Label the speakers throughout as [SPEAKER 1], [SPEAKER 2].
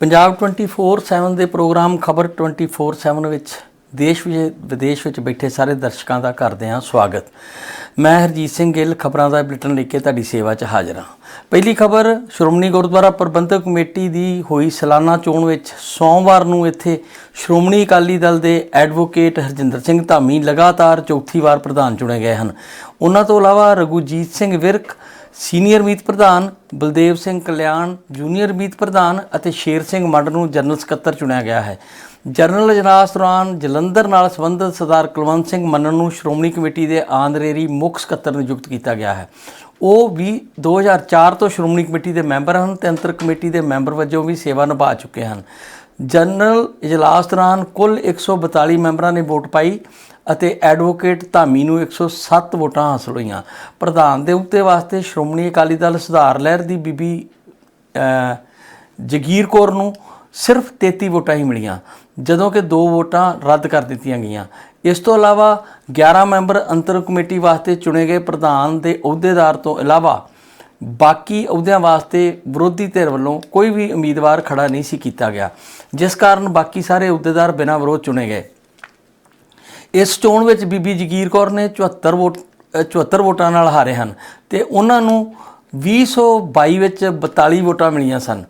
[SPEAKER 1] ਪੰਜਾਬ 24/7 ਦੇ ਪ੍ਰੋਗਰਾਮ ਖਬਰ 24/7 ਵਿੱਚ ਦੇਸ਼ ਵਿਜੇ, ਵਿਦੇਸ਼ ਵਿੱਚ ਬੈਠੇ ਸਾਰੇ ਦਰਸ਼ਕਾਂ ਦਾ ਕਰਦੇ ਹਾਂ ਸਵਾਗਤ। ਮੈਂ ਹਰਜੀਤ ਸਿੰਘ ਗਿੱਲ ਖਬਰਾਂ ਦਾ ਬੁਲੇਟਿਨ ਲੈ ਕੇ ਤੁਹਾਡੀ ਸੇਵਾ 'ਚ ਹਾਜ਼ਰ ਹਾਂ। ਪਹਿਲੀ ਖਬਰ, ਸ਼੍ਰੋਮਣੀ ਗੁਰਦੁਆਰਾ ਪ੍ਰਬੰਧਕ ਕਮੇਟੀ ਦੀ ਹੋਈ ਸਾਲਾਨਾ ਚੋਣ ਵਿੱਚ ਸੋਮਵਾਰ ਨੂੰ ਇੱਥੇ ਸ਼੍ਰੋਮਣੀ ਅਕਾਲੀ ਦਲ ਦੇ ਐਡਵੋਕੇਟ ਹਰਜਿੰਦਰ ਸਿੰਘ ਧਾਮੀ ਲਗਾਤਾਰ ਚੌਥੀ ਵਾਰ ਪ੍ਰਧਾਨ ਚੁਣੇ ਗਏ ਹਨ। ਉਹਨਾਂ ਤੋਂ ਇਲਾਵਾ ਰਘੂਜੀਤ ਸਿੰਘ ਵਿਰਕ ਸੀਨੀਅਰ ਮੀਤ ਪ੍ਰਧਾਨ ਬਲਦੇਵ ਸਿੰਘ ਕਲਿਆਣ, ਜੂਨੀਅਰ ਮੀਤ ਪ੍ਰਧਾਨ ਅਤੇ ਸ਼ੇਰ ਸਿੰਘ ਮੰਡ ਨੂੰ ਜਨਰਲ ਸਕੱਤਰ ਚੁਣਿਆ ਗਿਆ ਹੈ। ਜਨਰਲ ਅਜਲਾਸ ਦੌਰਾਨ ਜਲੰਧਰ ਨਾਲ ਸੰਬੰਧਿਤ ਸਰਦਾਰ ਕੁਲਵੰਤ ਸਿੰਘ ਮੰਨਣ ਨੂੰ ਸ਼੍ਰੋਮਣੀ ਕਮੇਟੀ ਦੇ ਆਂਦਰੇਰੀ ਮੁੱਖ ਸਕੱਤਰ ਨਿਯੁਕਤ ਕੀਤਾ ਗਿਆ ਹੈ। ਉਹ ਵੀ 2004 ਤੋਂ ਸ਼੍ਰੋਮਣੀ ਕਮੇਟੀ ਦੇ ਮੈਂਬਰ ਹਨ ਤੇ ਅੰਤਰ ਕਮੇਟੀ ਦੇ ਮੈਂਬਰ ਵਜੋਂ ਵੀ ਸੇਵਾ ਨਿਭਾ ਚੁੱਕੇ ਹਨ। ਜਨਰਲ ਇਜਲਾਸ ਦੌਰਾਨ ਕੁੱਲ 142 ਮੈਂਬਰਾਂ ਨੇ ਵੋਟ ਪਾਈ ਅਤੇ ਐਡਵੋਕੇਟ ਧਾਮੀ ਨੂੰ 107 ਵੋਟਾਂ ਹਾਸਲ ਹੋਈਆਂ। ਪ੍ਰਧਾਨ ਦੇ ਉੱਤੇ ਵਾਸਤੇ ਸ਼੍ਰੋਮਣੀ ਅਕਾਲੀ ਦਲ ਸੁਧਾਰ ਲਹਿਰ ਦੀ ਬੀਬੀ ਜਗੀਰ ਕੌਰ ਨੂੰ ਸਿਰਫ 33 ਵੋਟਾਂ ਹੀ ਮਿਲੀਆਂ, ਜਦੋਂ ਕਿ ਦੋ ਵੋਟਾਂ ਰੱਦ ਕਰ ਦਿੱਤੀਆਂ ਗਈਆਂ। ਇਸ ਤੋਂ ਇਲਾਵਾ 11 ਮੈਂਬਰ ਅੰਤਰ ਕਮੇਟੀ ਵਾਸਤੇ ਚੁਣੇ ਗਏ ਪ੍ਰਧਾਨ ਦੇ ਅਹੁਦੇਦਾਰ ਤੋਂ ਇਲਾਵਾ ਬਾਕੀ ਅਹੁਦਿਆਂ ਵਾਸਤੇ ਵਿਰੋਧੀ ਧਿਰ ਵੱਲੋਂ ਕੋਈ ਵੀ ਉਮੀਦਵਾਰ ਖੜਾ ਨਹੀਂ ਸੀ ਕੀਤਾ ਗਿਆ ਜਿਸ ਕਾਰਨ ਬਾਕੀ ਸਾਰੇ ਅਹੁਦੇਦਾਰ ਬਿਨਾਂ ਵਿਰੋਧ ਚੁਣੇ ਗਏ। ਇਸ ਚੋਣ ਵਿੱਚ ਬੀਬੀ ਜਗੀਰ ਕੌਰ ਨੇ 74 ਵੋਟ ਅ, 74 ਵੋਟਾਂ ਨਾਲ ਹਾਰੇ ਹਨ ਤੇ ਉਹਨਾਂ ਨੂੰ 2022 ਵਿੱਚ 42 ਵੋਟਾਂ ਮਿਲੀਆਂ ਸਨ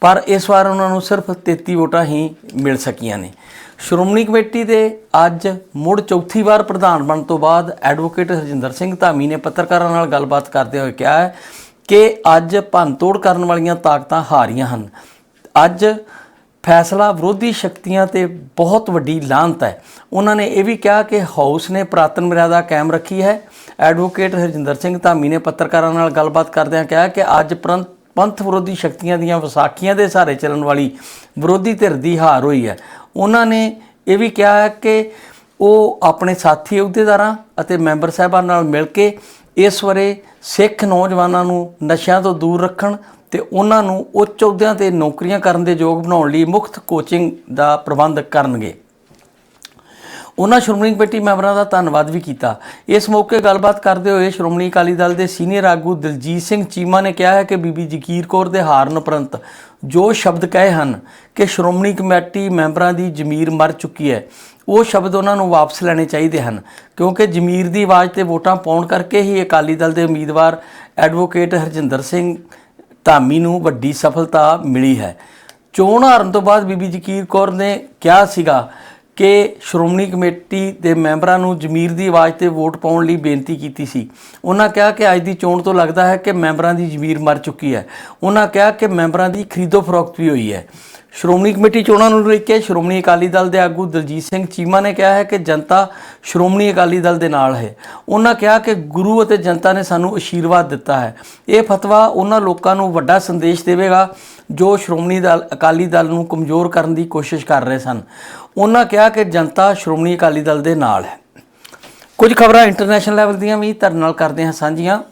[SPEAKER 1] ਪਰ ਇਸ ਵਾਰ ਉਹਨਾਂ ਨੂੰ ਸਿਰਫ 33 ਵੋਟਾਂ ਹੀ ਮਿਲ ਸਕੀਆਂ ਨੇ। ਸ਼੍ਰੋਮਣੀ ਕਮੇਟੀ ਦੇ ਅੱਜ ਮੁੜ ਚੌਥੀ ਵਾਰ ਪ੍ਰਧਾਨ ਬਣਨ ਤੋਂ ਬਾਅਦ ਐਡਵੋਕੇਟ ਹਰਜਿੰਦਰ ਸਿੰਘ ਧਾਮੀ ਨੇ ਪੱਤਰਕਾਰਾਂ ਨਾਲ ਗੱਲਬਾਤ ਕਰਦੇ ਹੋਏ ਕਿਹਾ ਹੈ ਕਿ ਅੱਜ ਭੰਨਤੋੜ ਕਰਨ ਵਾਲੀਆਂ ਤਾਕਤਾਂ ਹਾਰੀਆਂ ਹਨ। ਅੱਜ ਫੈਸਲਾ ਵਿਰੋਧੀ ਸ਼ਕਤੀਆਂ ਤੇ ਬਹੁਤ ਵੱਡੀ ਲਾਂਤ ਹੈ। ਉਹਨਾਂ ਨੇ ਇਹ ਵੀ ਕਿਹਾ ਕਿ ਹਾਊਸ ਨੇ ਪ੍ਰਾਤਨ ਮਰਿਆਦਾ ਕਾਇਮ ਰੱਖੀ ਹੈ। ਐਡਵੋਕੇਟ ਹਰਜਿੰਦਰ ਸਿੰਘ ਧਾਮੀ ਨੇ ਪੱਤਰਕਾਰਾਂ ਨਾਲ ਗੱਲਬਾਤ ਕਰਦਿਆਂ ਕਿਹਾ ਕਿ ਅੱਜ ਪ੍ਰੰਤ ਪੰਥ ਵਿਰੋਧੀ ਸ਼ਕਤੀਆਂ ਦੀਆਂ ਵਿਸਾਖੀਆਂ ਦੇ ਸਹਾਰੇ ਚੱਲਣ ਵਾਲੀ ਵਿਰੋਧੀ ਧਿਰ ਦੀ ਹਾਰ ਹੋਈ ਹੈ। ਉਹਨਾਂ ਨੇ ਇਹ ਵੀ ਕਿਹਾ ਕਿ ਉਹ ਆਪਣੇ ਸਾਥੀ ਅਹੁਦੇਦਾਰਾਂ ਅਤੇ ਮੈਂਬਰ ਸਾਹਿਬਾਨ ਨਾਲ ਮਿਲ ਕੇ ਇਸ ਵਰੇ ਸਿੱਖ ਨੌਜਵਾਨਾਂ ਨੂੰ ਨਸ਼ਿਆਂ ਤੋਂ ਦੂਰ ਰੱਖਣ ਤੇ ਉਹਨਾਂ ਨੂੰ ਉੱਚ ਅਹੁਦਿਆਂ ਤੇ ਨੌਕਰੀਆਂ ਕਰਨ ਦੇ ਯੋਗ ਬਣਾਉਣ ਲਈ ਮੁਫਤ ਕੋਚਿੰਗ ਦਾ ਪ੍ਰਬੰਧ ਕਰਨਗੇ। ਉਹਨਾਂ ਸ਼੍ਰੋਮਣੀ ਕਮੇਟੀ ਮੈਂਬਰਾਂ ਦਾ ਧੰਨਵਾਦ ਵੀ ਕੀਤਾ। ਇਸ ਮੌਕੇ ਗੱਲਬਾਤ ਕਰਦੇ ਹੋਏ ਸ਼੍ਰੋਮਣੀ ਅਕਾਲੀ ਦਲ ਦੇ ਸੀਨੀਅਰ ਆਗੂ ਦਿਲਜੀਤ ਸਿੰਘ ਚੀਮਾ ਨੇ ਕਿਹਾ ਹੈ ਕਿ ਬੀਬੀ ਜਗੀਰ ਕੌਰ ਦੇ ਹਾਰਨ ਉਪਰੰਤ ਜੋ ਸ਼ਬਦ ਕਹੇ ਹਨ ਕਿ ਸ਼੍ਰੋਮਣੀ ਕਮੇਟੀ ਮੈਂਬਰਾਂ ਦੀ ਜ਼ਮੀਰ ਮਰ ਚੁੱਕੀ ਹੈ ਉਹ ਸ਼ਬਦ ਉਹਨਾਂ ਨੂੰ ਵਾਪਸ ਲੈਣੇ ਚਾਹੀਦੇ ਹਨ, ਕਿਉਂਕਿ ਜ਼ਮੀਰ ਦੀ ਆਵਾਜ਼ ਤੇ ਵੋਟਾਂ ਪਾਉਣ ਕਰਕੇ ਹੀ ਅਕਾਲੀ ਦਲ ਦੇ ਉਮੀਦਵਾਰ ਐਡਵੋਕੇਟ ਹਰਜਿੰਦਰ ਸਿੰਘ ਧਾਮੀ ਨੂੰ ਵੱਡੀ ਸਫਲਤਾ ਮਿਲੀ ਹੈ। ਚੋਣ ਹਾਰਨ ਤੋਂ ਬਾਅਦ ਬੀਬੀ ਜਗੀਰ ਕੌਰ ਨੇ ਕਿਹਾ ਸੀਗਾ ਕਿ ਸ਼੍ਰੋਮਣੀ ਕਮੇਟੀ ਦੇ ਮੈਂਬਰਾਂ ਨੂੰ ਜ਼ਮੀਰ ਦੀ ਆਵਾਜ਼ ਤੇ ਵੋਟ ਪਾਉਣ ਲਈ ਬੇਨਤੀ ਕੀਤੀ ਸੀ। ਉਹਨਾਂ ਕਿਹਾ ਕਿ ਅੱਜ ਦੀ ਚੋਣ ਤੋਂ ਲੱਗਦਾ ਹੈ ਕਿ ਮੈਂਬਰਾਂ ਦੀ ਜ਼ਮੀਰ ਮਰ ਚੁੱਕੀ ਹੈ। ਉਹਨਾਂ ਕਿਹਾ ਕਿ ਮੈਂਬਰਾਂ ਦੀ ਖਰੀਦੋ ਫਰੋਖਤ ਵੀ ਹੋਈ ਹੈ। ਸ਼੍ਰੋਮਣੀ ਕਮੇਟੀ ਚੋਣਾਂ ਨੂੰ ਲੈ ਕੇ ਸ਼੍ਰੋਮਣੀ ਅਕਾਲੀ ਦਲ ਦੇ ਆਗੂ ਦਲਜੀਤ ਸਿੰਘ ਚੀਮਾ ਨੇ ਕਿਹਾ ਹੈ ਕਿ ਜਨਤਾ ਸ਼੍ਰੋਮਣੀ ਅਕਾਲੀ ਦਲ ਦੇ ਨਾਲ ਹੈ। ਉਹਨਾਂ ਕਿਹਾ ਕਿ ਗੁਰੂ ਅਤੇ ਜਨਤਾ ਨੇ ਸਾਨੂੰ ਅਸ਼ੀਰਵਾਦ ਦਿੱਤਾ ਹੈ। ਇਹ ਫਤਵਾ ਉਹਨਾਂ ਲੋਕਾਂ ਨੂੰ ਵੱਡਾ ਸੰਦੇਸ਼ ਦੇਵੇਗਾ ਜੋ ਸ਼੍ਰੋਮਣੀ ਦਲ, ਅਕਾਲੀ ਦਲ ਨੂੰ ਕਮਜ਼ੋਰ ਕਰਨ ਦੀ ਕੋਸ਼ਿਸ਼ ਕਰ ਰਹੇ ਸਨ। ਉਹਨਾਂ ਕਿਹਾ ਕਿ ਜਨਤਾ ਸ਼੍ਰੋਮਣੀ ਅਕਾਲੀ ਦਲ ਦੇ ਨਾਲ ਹੈ। ਕੁਝ ਖਬਰਾਂ ਇੰਟਰਨੈਸ਼ਨਲ ਲੈਵਲ ਦੀਆਂ ਵੀ ਤੁਹਾਡੇ ਨਾਲ ਕਰਦੇ ਹਾਂ ਸਾਂਝੀਆਂ।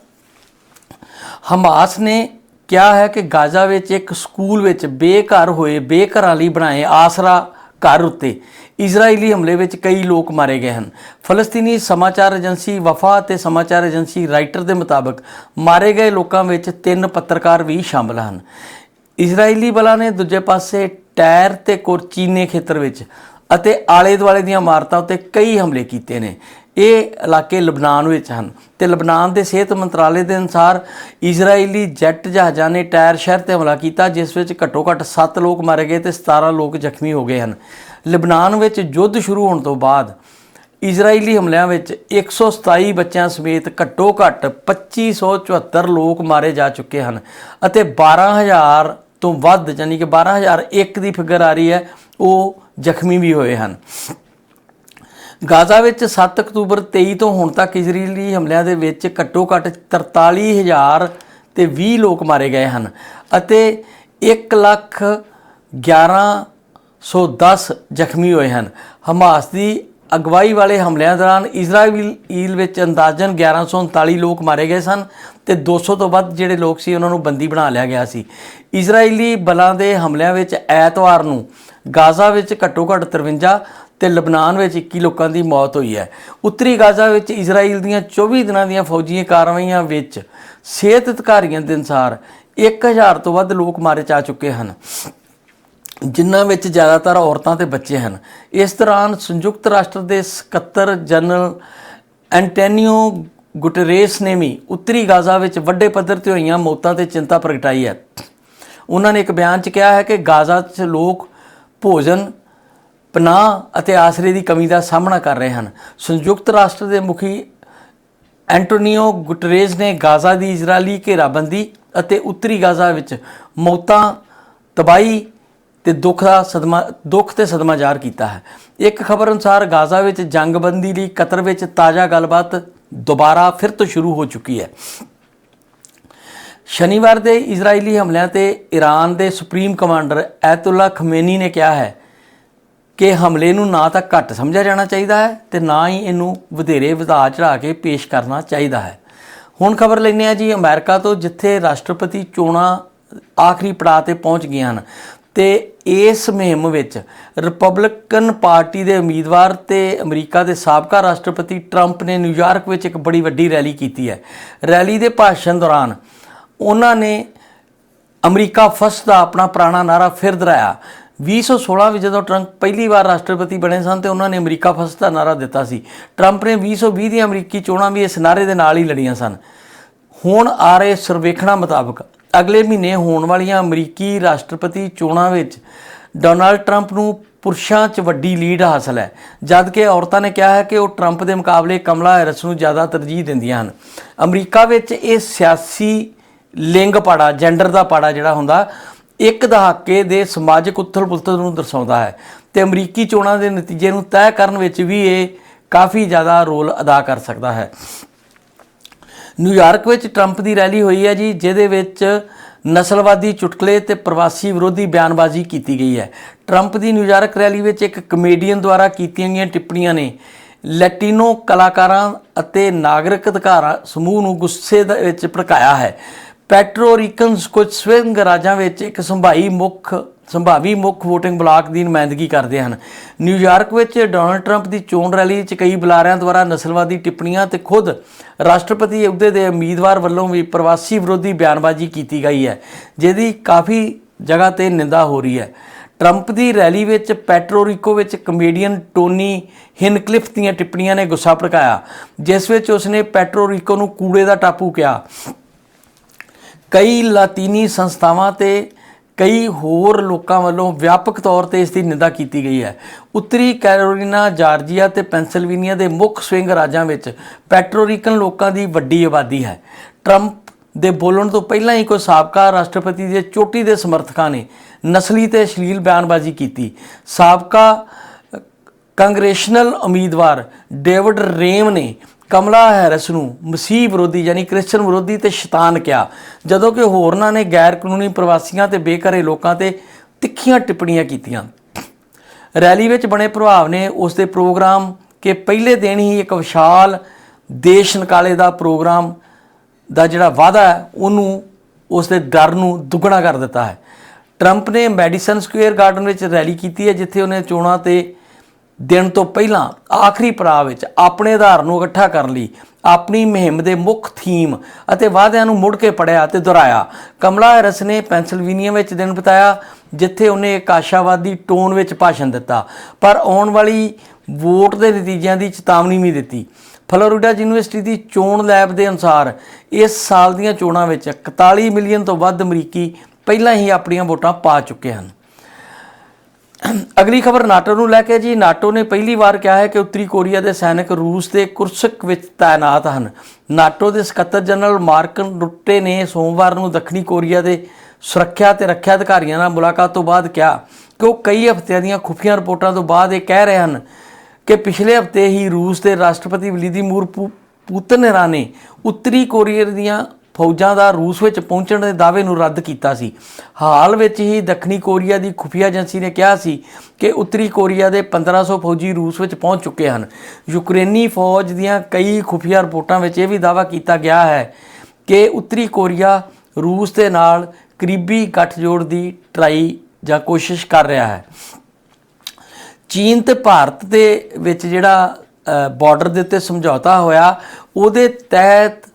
[SPEAKER 1] ਹਮਾਸ ਨੇ ਕਿਹਾ ਹੈ ਕਿ ਗਾਜ਼ਾ ਵਿੱਚ ਇੱਕ ਸਕੂਲ ਵਿੱਚ ਬੇਘਰ ਹੋਏ, ਬੇਘਰਾਂ ਲਈ ਬਣਾਏ ਆਸਰਾ ਘਰ ਉੱਤੇ ਇਜ਼ਰਾਈਲੀ ਹਮਲੇ ਵਿੱਚ ਕਈ ਲੋਕ ਮਾਰੇ ਗਏ ਹਨ। ਫਲਸਤੀਨੀ ਸਮਾਚਾਰ ਏਜੰਸੀ ਵਫਾ ਅਤੇ ਸਮਾਚਾਰ ਏਜੰਸੀ ਰਾਈਟਰ ਦੇ ਮੁਤਾਬਕ ਮਾਰੇ ਗਏ ਲੋਕਾਂ ਵਿੱਚ ਤਿੰਨ ਪੱਤਰਕਾਰ ਵੀ ਸ਼ਾਮਲ ਹਨ। ਇਜ਼ਰਾਈਲੀ ਬਲਾਂ ਨੇ ਦੂਜੇ ਪਾਸੇ ਟਾਇਰ ਤੇ ਕੋਰਚੀਨੇ ਖੇਤਰ ਵਿੱਚ ਅਤੇ ਆਲੇ ਦੁਆਲੇ ਦੀਆਂ ਇਮਾਰਤਾਂ ਉੱਤੇ ਕਈ ਹਮਲੇ ਕੀਤੇ ਨੇ। ਇਹ ਇਲਾਕੇ ਲਬਨਾਨ ਵਿੱਚ ਹਨ ਤੇ ਲਬਨਾਨ ਦੇ ਸਿਹਤ ਮੰਤਰਾਲੇ ਦੇ ਅਨੁਸਾਰ ਇਜ਼ਰਾਈਲੀ ਜੈਟ ਜਹਾਜ਼ਾਂ ਨੇ ਟਾਇਰ ਸ਼ਹਿਰ ਤੇ ਹਮਲਾ ਕੀਤਾ, ਜਿਸ ਵਿੱਚ ਘੱਟੋ-ਘੱਟ 7 ਲੋਕ ਮਾਰੇ ਗਏ ਤੇ 17 ਲੋਕ ਜ਼ਖਮੀ ਹੋ ਗਏ ਹਨ। ਲਬਨਾਨ ਵਿੱਚ ਯੁੱਧ ਸ਼ੁਰੂ ਹੋਣ ਤੋਂ ਬਾਅਦ ਇਜ਼ਰਾਈਲੀ ਹਮਲਿਆਂ ਵਿੱਚ 127 ਬੱਚਿਆਂ ਸਮੇਤ ਘੱਟੋ-ਘੱਟ 2574 ਲੋਕ ਮਾਰੇ ਜਾ ਚੁੱਕੇ ਹਨ ਅਤੇ 12000 ਤੋਂ ਵੱਧ, ਯਾਨੀ ਕਿ 12001 ਦੀ ਫਿਗਰ ਆ ਰਹੀ ਹੈ ਉਹ ਜ਼ਖਮੀ ਵੀ ਹੋਏ ਹਨ। ਗਾਜ਼ਾ ਵਿੱਚ 7 ਅਕਤੂਬਰ 23 ਤੋਂ ਹੁਣ ਤੱਕ ਇਜ਼ਰਾਈਲੀ ਹਮਲਿਆਂ ਦੇ ਵਿੱਚ ਘੱਟੋ-ਘੱਟ 43000 ਤੇ 20 ਲੋਕ ਮਾਰੇ ਗਏ ਹਨ ਅਤੇ 1 ਲੱਖ 1110 ਜ਼ਖਮੀ ਹੋਏ ਹਨ। ਹਮਾਸ ਦੀ ਅਗਵਾਈ ਵਾਲੇ ਹਮਲਿਆਂ ਦੌਰਾਨ ਇਜ਼ਰਾਈਲ ਵਿੱਚ ਅੰਦਾਜ਼ਨ 1139 ਲੋਕ ਮਾਰੇ ਗਏ ਸਨ ਤੇ 200 ਤੋਂ ਵੱਧ ਜਿਹੜੇ ਲੋਕ ਸੀ ਉਹਨਾਂ ਨੂੰ ਬੰਦੀ ਬਣਾ ਲਿਆ ਗਿਆ ਸੀ। ਇਜ਼ਰਾਈਲੀ ਬਲਾਂ ਦੇ ਹਮਲਿਆਂ ਵਿੱਚ ਐਤਵਾਰ ਨੂੰ ਗਾਜ਼ਾ ਵਿੱਚ ਘੱਟੋ-ਘੱਟ 53 ਤੇ ਲਬਨਾਨ ਵਿੱਚ 21 ਲੋਕਾਂ ਦੀ ਮੌਤ ਹੋਈ ਹੈ। ਉੱਤਰੀ ਗਾਜ਼ਾ ਵਿੱਚ ਇਜ਼ਰਾਈਲ ਦੀਆਂ 24 ਦਿਨਾਂ ਦੀਆਂ ਫੌਜੀ ਕਾਰਵਾਈਆਂ ਵਿੱਚ ਸਿਹਤ ਅਧਿਕਾਰੀਆਂ ਦੇ ਅਨੁਸਾਰ 1000 ਤੋਂ ਵੱਧ ਲੋਕ ਮਾਰੇ ਜਾ ਚੁੱਕੇ ਹਨ। ਜਿਨ੍ਹਾਂ ਵਿੱਚ ਜ਼ਿਆਦਾਤਰ ਔਰਤਾਂ ਤੇ ਬੱਚੇ ਹਨ। ਇਸ ਦੌਰਾਨ ਸੰਯੁਕਤ ਰਾਸ਼ਟਰ ਦੇ ਸਕੱਤਰ ਜਨਰਲ ਐਂਟੋਨੀਓ ਗੁਟਰੇਸ ਨੇ ਵੀ ਉੱਤਰੀ ਗਾਜ਼ਾ ਵਿੱਚ ਵੱਡੇ ਪੱਧਰ ਤੇ ਹੋਈਆਂ ਮੌਤਾਂ ਤੇ ਚਿੰਤਾ ਪ੍ਰਗਟਾਈ ਹੈ। ਉਹਨਾਂ ਨੇ ਇੱਕ ਬਿਆਨ 'ਚ ਕਿਹਾ ਹੈ ਕਿ ਗਾਜ਼ਾ 'ਚ ਲੋਕ ਭੋਜਨ, ਪਨਾਹ ਅਤੇ ਆਸਰੇ ਦੀ ਕਮੀ ਦਾ ਸਾਹਮਣਾ ਕਰ ਰਹੇ ਹਨ। ਸੰਯੁਕਤ ਰਾਸ਼ਟਰ ਦੇ ਮੁਖੀ ਐਂਟੋਨੀਓ ਗੁਟਰੇਜ਼ ਨੇ ਗਾਜ਼ਾ ਦੀ ਇਜ਼ਰਾਈਲੀ ਘੇਰਾਬੰਦੀ ਅਤੇ ਉੱਤਰੀ ਗਾਜ਼ਾ ਵਿੱਚ ਮੌਤਾਂ ਤਬਾਹੀ ਤੇ ਦੁੱਖ ਦਾ ਸਦਮਾ, ਦੁੱਖ ਤੇ ਸਦਮਾ ਜ਼ਾਹਰ ਕੀਤਾ ਹੈ। ਇੱਕ ਖਬਰ ਅਨੁਸਾਰ ਗਾਜ਼ਾ ਵਿੱਚ ਜੰਗਬੰਦੀ ਲਈ ਕਤਰ ਵਿੱਚ ਤਾਜ਼ਾ ਗੱਲਬਾਤ ਦੁਬਾਰਾ ਫਿਰ ਤੋਂ ਸ਼ੁਰੂ ਹੋ ਚੁੱਕੀ ਹੈ। ਸ਼ਨੀਵਾਰ ਦੇ ਇਜ਼ਰਾਈਲੀ ਹਮਲਿਆਂ ਤੇ ਈਰਾਨ ਦੇ ਸੁਪਰੀਮ ਕਮਾਂਡਰ ਐਤੁੱਲਾ ਖਮੇਨੀ ਨੇ ਕਿਹਾ ਹੈ ਕਿ ਹਮਲੇ ਨੂੰ ਨਾ ਤਾਂ ਘੱਟ ਸਮਝਿਆ ਜਾਣਾ ਚਾਹੀਦਾ ਹੈ ਤੇ ਨਾ ਹੀ ਇਹਨੂੰ ਵਧੇਰੇ ਵਧਾ ਚੜਾ ਕੇ ਪੇਸ਼ ਕਰਨਾ ਚਾਹੀਦਾ ਹੈ। ਹੁਣ ਖਬਰ ਲੈਂਦੇ ਆ ਜੀ, ਅਮਰੀਕਾ ਤੋਂ ਜਿੱਥੇ ਰਾਸ਼ਟਰਪਤੀ ਚੋਣਾਂ ਆਖਰੀ ਪੜਾਅ ਤੇ ਪਹੁੰਚ ਗਈਆਂ ਹਨ ਤੇ ਇਸ ਮੁਹਿੰਮ ਵਿੱਚ ਰਿਪਬਲਿਕਨ ਪਾਰਟੀ ਦੇ ਉਮੀਦਵਾਰ ਤੇ ਅਮਰੀਕਾ ਦੇ ਸਾਬਕਾ ਰਾਸ਼ਟਰਪਤੀ ਟਰੰਪ ਨੇ ਨਿਊਯਾਰਕ ਵਿੱਚ ਇੱਕ ਬੜੀ ਵੱਡੀ ਰੈਲੀ ਕੀਤੀ ਹੈ। ਰੈਲੀ ਦੇ ਭਾਸ਼ਣ ਦੌਰਾਨ ਉਹਨਾਂ ਨੇ ਅਮਰੀਕਾ ਫਸਟ ਦਾ ਆਪਣਾ ਪੁਰਾਣਾ ਨਾਰਾ ਫਿਰ ਦੁਹਰਾਇਆ 2016 ਵਿੱਚ ਜਦੋਂ ਟਰੰਪ ਪਹਿਲੀ ਵਾਰ ਰਾਸ਼ਟਰਪਤੀ ਬਣੇ ਸਨ ਤੇ ਉਹਨਾਂ ਨੇ ਅਮਰੀਕਾ ਫਸਟ ਦਾ ਨਾਰਾ ਦਿੱਤਾ ਸੀ। ਟਰੰਪ ਨੇ 2020 ਦੀਆਂ ਅਮਰੀਕੀ ਚੋਣਾਂ ਵੀ ਇਸ ਨਾਰੇ ਦੇ ਨਾਲ ਹੀ ਲੜੀਆਂ ਸਨ। ਹੁਣ ਆ ਰਹੇ ਸਰਵੇਖਣਾਂ ਮੁਤਾਬਕ ਅਗਲੇ ਮਹੀਨੇ ਹੋਣ ਵਾਲੀਆਂ ਅਮਰੀਕੀ ਰਾਸ਼ਟਰਪਤੀ ਚੋਣਾਂ ਵਿੱਚ ਡੋਨਾਲਡ ਟਰੰਪ ਨੂੰ ਪੁਰਸ਼ਾਂ 'ਚ ਵੱਡੀ ਲੀਡ ਹਾਸਲ ਹੈ। ਜਦ ਕਿ ਔਰਤਾਂ ਨੇ ਕਿਹਾ ਹੈ ਕਿ ਉਹ ਟਰੰਪ ਦੇ ਮੁਕਾਬਲੇ ਕਮਲਾ ਹੈਰਿਸ ਨੂੰ ਜ਼ਿਆਦਾ ਤਰਜੀਹ ਦਿੰਦੀਆਂ ਹਨ। ਅਮਰੀਕਾ ਵਿੱਚ ਇਹ ਸਿਆਸੀ ਲਿੰਗ ਪਾੜਾ ਜੈਂਡਰ ਦਾ ਪਾੜਾ ਜਿਹੜਾ ਹੁੰਦਾ, ਇੱਕ ਦਹਾਕੇ ਦੇ ਸਮਾਜਿਕ ਉਥਲ-ਪੁਥਲ ਨੂੰ ਦਰਸਾਉਂਦਾ ਹੈ ਤੇ ਅਮਰੀਕੀ ਚੋਣਾਂ ਦੇ ਨਤੀਜੇ ਨੂੰ ਤੈਅ ਕਰਨ ਵਿੱਚ ਵੀ ਇਹ ਕਾਫੀ ਜ਼ਿਆਦਾ ਰੋਲ ਅਦਾ ਕਰ ਸਕਦਾ ਹੈ। ਨਿਊਯਾਰਕ ਵਿੱਚ ਟਰੰਪ ਦੀ ਰੈਲੀ ਹੋਈ ਹੈ ਜੀ, ਜਿਹਦੇ ਵਿੱਚ ਨਸਲਵਾਦੀ ਚੁਟਕਲੇ ਤੇ ਪ੍ਰਵਾਸੀ ਵਿਰੋਧੀ ਬਿਆਨਬਾਜ਼ੀ ਕੀਤੀ ਗਈ ਹੈ। ਟਰੰਪ ਦੀ ਨਿਊਯਾਰਕ ਰੈਲੀ ਵਿੱਚ ਇੱਕ ਕਮੇਡੀਅਨ ਦੁਆਰਾ ਕੀਤੀਆਂ ਗਈਆਂ ਟਿੱਪਣੀਆਂ ਨੇ। ਲੈਟਿਨੋ ਕਲਾਕਾਰਾਂ ਅਤੇ ਨਾਗਰਿਕ ਅਧਿਕਾਰ ਸਮੂਹ ਨੂੰ ਗੁੱਸੇ ਦੇ ਵਿੱਚ ਭੜਕਾਇਆ ਹੈ। ਪੈਟਰੋ ਰੀਕਨਸ ਕੁਝ ਸਵਿੰਗ ਰਾਜਾਂ ਵਿੱਚ ਇੱਕ ਸੰਭਾਈ ਮੁੱਖ, ਸੰਭਾਵੀ ਮੁੱਖ VOTING ਬਲਾਕ ਦੀ ਨੁਮਾਇੰਦਗੀ ਕਰਦੇ ਹਨ। ਨਿਊਯਾਰਕ ਵਿੱਚ ਡੋਨਲਡ ਟਰੰਪ ਦੀ ਚੋਣ ਰੈਲੀ ਵਿੱਚ ਕਈ ਬੁਲਾਰਿਆਂ ਦੁਆਰਾ ਨਸਲਵਾਦੀ ਟਿੱਪਣੀਆਂ ਤੇ ਖੁਦ ਰਾਸ਼ਟਰਪਤੀ ਅਹੁਦੇ ਦੇ ਉਮੀਦਵਾਰ ਵੱਲੋਂ ਵੀ ਪ੍ਰਵਾਸੀ ਵਿਰੋਧੀ ਬਿਆਨਬਾਜ਼ੀ ਕੀਤੀ ਗਈ ਹੈ, ਜਿਹਦੀ ਕਾਫੀ ਜਗ੍ਹਾ ਤੇ ਨਿੰਦਾ ਹੋ ਰਹੀ ਹੈ। ਟਰੰਪ ਦੀ ਰੈਲੀ ਵਿੱਚ ਪੈਟਰੋਰੀਕੋ ਵਿੱਚ ਕਮੇਡੀਅਨ ਟੋਨੀ ਹਿਨਕਲਿਫ ਦੀਆਂ ਟਿੱਪਣੀਆਂ ਨੇ ਗੁੱਸਾ ਭੜਕਾਇਆ ਜਿਸ ਵਿੱਚ ਉਸਨੇ ਪੈਟਰੋਰੀਕੋ ਨੂੰ ਕੂੜੇ ਦਾ ਟਾਪੂ ਕਿਹਾ। ਕਈ ਲਾਤੀਨੀ ਸੰਸਥਾਵਾਂ ਤੇ ਕਈ ਹੋਰ ਲੋਕਾਂ ਵੱਲੋਂ ਵਿਆਪਕ ਤੌਰ ਤੇ ਇਸ ਦੀ ਨਿੰਦਾ ਕੀਤੀ ਗਈ ਹੈ। ਉੱਤਰੀ ਕੈਰੋਲੀਨਾ, ਜਾਰਜੀਆ ਤੇ ਪੈਂਸਿਲਵੇਨੀਆ ਦੇ ਮੁੱਖ ਸਵਿੰਗ ਰਾਜਾਂ ਵਿੱਚ ਪੈਟਰੋਰੀਕਨ ਲੋਕਾਂ ਦੀ ਵੱਡੀ ਆਬਾਦੀ ਹੈ। ਟਰੰਪ ਦੇ ਬੋਲਣ ਤੋਂ ਪਹਿਲਾਂ ਹੀ ਕੋਈ ਸਾਬਕਾ ਰਾਸ਼ਟਰਪਤੀ ਦੇ ਚੋਟੀ ਦੇ ਸਮਰਥਕਾਂ ਨੇ ਨਸਲੀ ਤੇ ਅਸ਼ਲੀਲ ਬਿਆਨਬਾਜ਼ੀ ਕੀਤੀ। ਸਾਬਕਾ ਕੰਗਰੈਸ਼ਨਲ ਉਮੀਦਵਾਰ ਡੇਵਿਡ ਰੇਮ ਨੇ ਕਮਲਾ ਹੈਰਿਸ ਨੂੰ ਮਸੀਹ ਵਿਰੋਧੀ ਯਾਨੀ ਕ੍ਰਿਸਚਨ ਵਿਰੋਧੀ ਤੇ ਸ਼ੈਤਾਨ ਕਿਹਾ। ਜਦੋਂ ਕਿ ਹੋਰਨਾਂ ਨੇ ਗੈਰ ਕਾਨੂੰਨੀ ਪ੍ਰਵਾਸੀਆਂ ਤੇ ਬੇਘਰੇ ਲੋਕਾਂ ਤੇ ਤਿੱਖੀਆਂ ਟਿੱਪਣੀਆਂ ਕੀਤੀਆਂ। ਰੈਲੀ ਵਿੱਚ ਬਣੇ ਪ੍ਰਭਾਵ ਨੇ ਉਸ ਦੇ ਪ੍ਰੋਗਰਾਮ ਕਿ ਪਹਿਲੇ ਦਿਨ ਹੀ ਇੱਕ ਵਿਸ਼ਾਲ ਦੇਸ਼ ਨਿਕਾਲੇ ਦਾ ਪ੍ਰੋਗਰਾਮ ਦਾ ਜਿਹੜਾ ਵਾਅਦਾ ਹੈ, ਉਹਨੂੰ ਉਸ ਦੇ ਡਰ ਨੂੰ ਦੁੱਗਣਾ ਕਰ ਦਿੱਤਾ ਹੈ। ਟਰੰਪ ਨੇ ਮੈਡੀਸਨ ਸਕੁਅਰ ਗਾਰਡਨ ਵਿੱਚ ਰੈਲੀ ਕੀਤੀ ਹੈ, ਜਿੱਥੇ ਉਹਨੇ ਚੋਣਾਂ ਤੇ ਦਿਨ ਤੋਂ ਪਹਿਲਾਂ, ਆਖਰੀ ਪੜਾਅ ਵਿੱਚ ਆਪਣੇ ਆਧਾਰ ਨੂੰ ਇਕੱਠਾ ਕਰਨ ਲਈ ਆਪਣੀ ਮੁਹਿੰਮ ਦੇ ਮੁੱਖ ਥੀਮ ਅਤੇ ਵਾਅਦਿਆਂ ਨੂੰ ਮੁੜ ਕੇ ਪੜਿਆ ਤੇ ਦੁਹਰਾਇਆ। ਕਮਲਾ ਹੈਰਿਸ ਨੇ ਪੈਂਸਿਲਵੇਨੀਆ ਵਿੱਚ ਦਿਨ ਬਿਤਾਇਆ, ਜਿੱਥੇ ਉਹਨੇ ਇੱਕ ਆਸ਼ਾਵਾਦੀ ਟੋਨ ਵਿੱਚ ਭਾਸ਼ਣ ਦਿੱਤਾ। ਪਰ ਆਉਣ ਵਾਲੀ ਵੋਟ ਦੇ ਨਤੀਜਿਆਂ ਦੀ ਚੇਤਾਵਨੀ ਵੀ ਦਿੱਤੀ। ਫਲੋਰੀਡਾ ਯੂਨੀਵਰਸਿਟੀ ਦੀ ਚੋਣ ਲੈਬ ਦੇ ਅਨੁਸਾਰ ਇਸ ਸਾਲ ਦੀਆਂ ਚੋਣਾਂ ਵਿੱਚ 41 ਮਿਲੀਅਨ ਤੋਂ ਵੱਧ ਅਮਰੀਕੀ ਪਹਿਲਾਂ ਹੀ ਆਪਣੀਆਂ ਵੋਟਾਂ ਪਾ ਚੁੱਕੇ ਹਨ। ਅਗਲੀ ਖਬਰ ਨਾਟੋ ਨੂੰ ਲੈ ਕੇ ਜੀ, ਨਾਟੋ ਨੇ ਪਹਿਲੀ ਵਾਰ ਕਿਹਾ ਹੈ ਕਿ ਉੱਤਰੀ ਕੋਰੀਆ ਦੇ ਸੈਨਿਕ ਰੂਸ ਦੇ ਕੁਰਸਕ ਵਿੱਚ ਤਾਇਨਾਤ ਹਨ। ਨਾਟੋ ਦੇ ਸਕੱਤਰ ਜਨਰਲ ਮਾਰਕਨ ਰੁੱਟੇ ਨੇ ਸੋਮਵਾਰ ਨੂੰ ਦੱਖਣੀ ਕੋਰੀਆ ਦੇ ਸੁਰੱਖਿਆ ਤੇ ਰੱਖਿਆ ਅਧਿਕਾਰੀਆਂ ਨਾਲ ਮੁਲਾਕਾਤ ਤੋਂ ਬਾਅਦ ਕਿਹਾ ਕਿ ਉਹ ਕਈ ਹਫ਼ਤਿਆਂ ਦੀਆਂ ਖੁਫੀਆ ਰਿਪੋਰਟਾਂ ਤੋਂ ਬਾਅਦ ਇਹ ਕਹਿ ਰਹੇ ਹਨ ਕਿ ਪਿਛਲੇ ਹਫ਼ਤੇ ਹੀ ਰੂਸ ਦੇ ਰਾਸ਼ਟਰਪਤੀ ਵਲਾਦੀਮੀਰ ਪੂ- ਪੁਤਿਨ ਨੇ ਉੱਤਰੀ ਕੋਰੀਆ ਦੀਆਂ ਫੌਜਾਂ ਦਾ ਰੂਸ ਵਿੱਚ ਪਹੁੰਚਣ ਦੇ ਦਾਅਵੇ ਨੂੰ ਰੱਦ ਕੀਤਾ ਸੀ। ਹਾਲ ਵਿੱਚ ਹੀ ਦੱਖਣੀ ਕੋਰੀਆ ਦੀ ਖੁਫੀਆ ਏਜੰਸੀ ਨੇ ਕਿਹਾ ਸੀ ਕਿ ਉੱਤਰੀ ਕੋਰੀਆ ਦੇ 1500 ਫੌਜੀ ਰੂਸ ਵਿੱਚ ਪਹੁੰਚ ਚੁੱਕੇ ਹਨ। ਯੂਕਰੇਨੀ ਫੌਜ ਦੀਆਂ ਕਈ ਖੁਫੀਆ ਰਿਪੋਰਟਾਂ ਵਿੱਚ ਇਹ ਵੀ ਦਾਅਵਾ ਕੀਤਾ ਗਿਆ ਹੈ ਕਿ ਉੱਤਰੀ ਕੋਰੀਆ ਰੂਸ ਦੇ ਨਾਲ ਕਰੀਬੀ ਗੱਠਜੋੜ ਦੀ ਟਰਾਈ ਜਾਂ ਕੋਸ਼ਿਸ਼ ਕਰ ਰਿਹਾ ਹੈ। ਚੀਨ ਤੇ ਭਾਰਤ ਦੇ ਵਿੱਚ ਜਿਹੜਾ ਬਾਰਡਰ ਦੇ ਉੱਤੇ ਸਮਝੌਤਾ ਹੋਇਆ, ਉਹਦੇ ਤਹਿਤ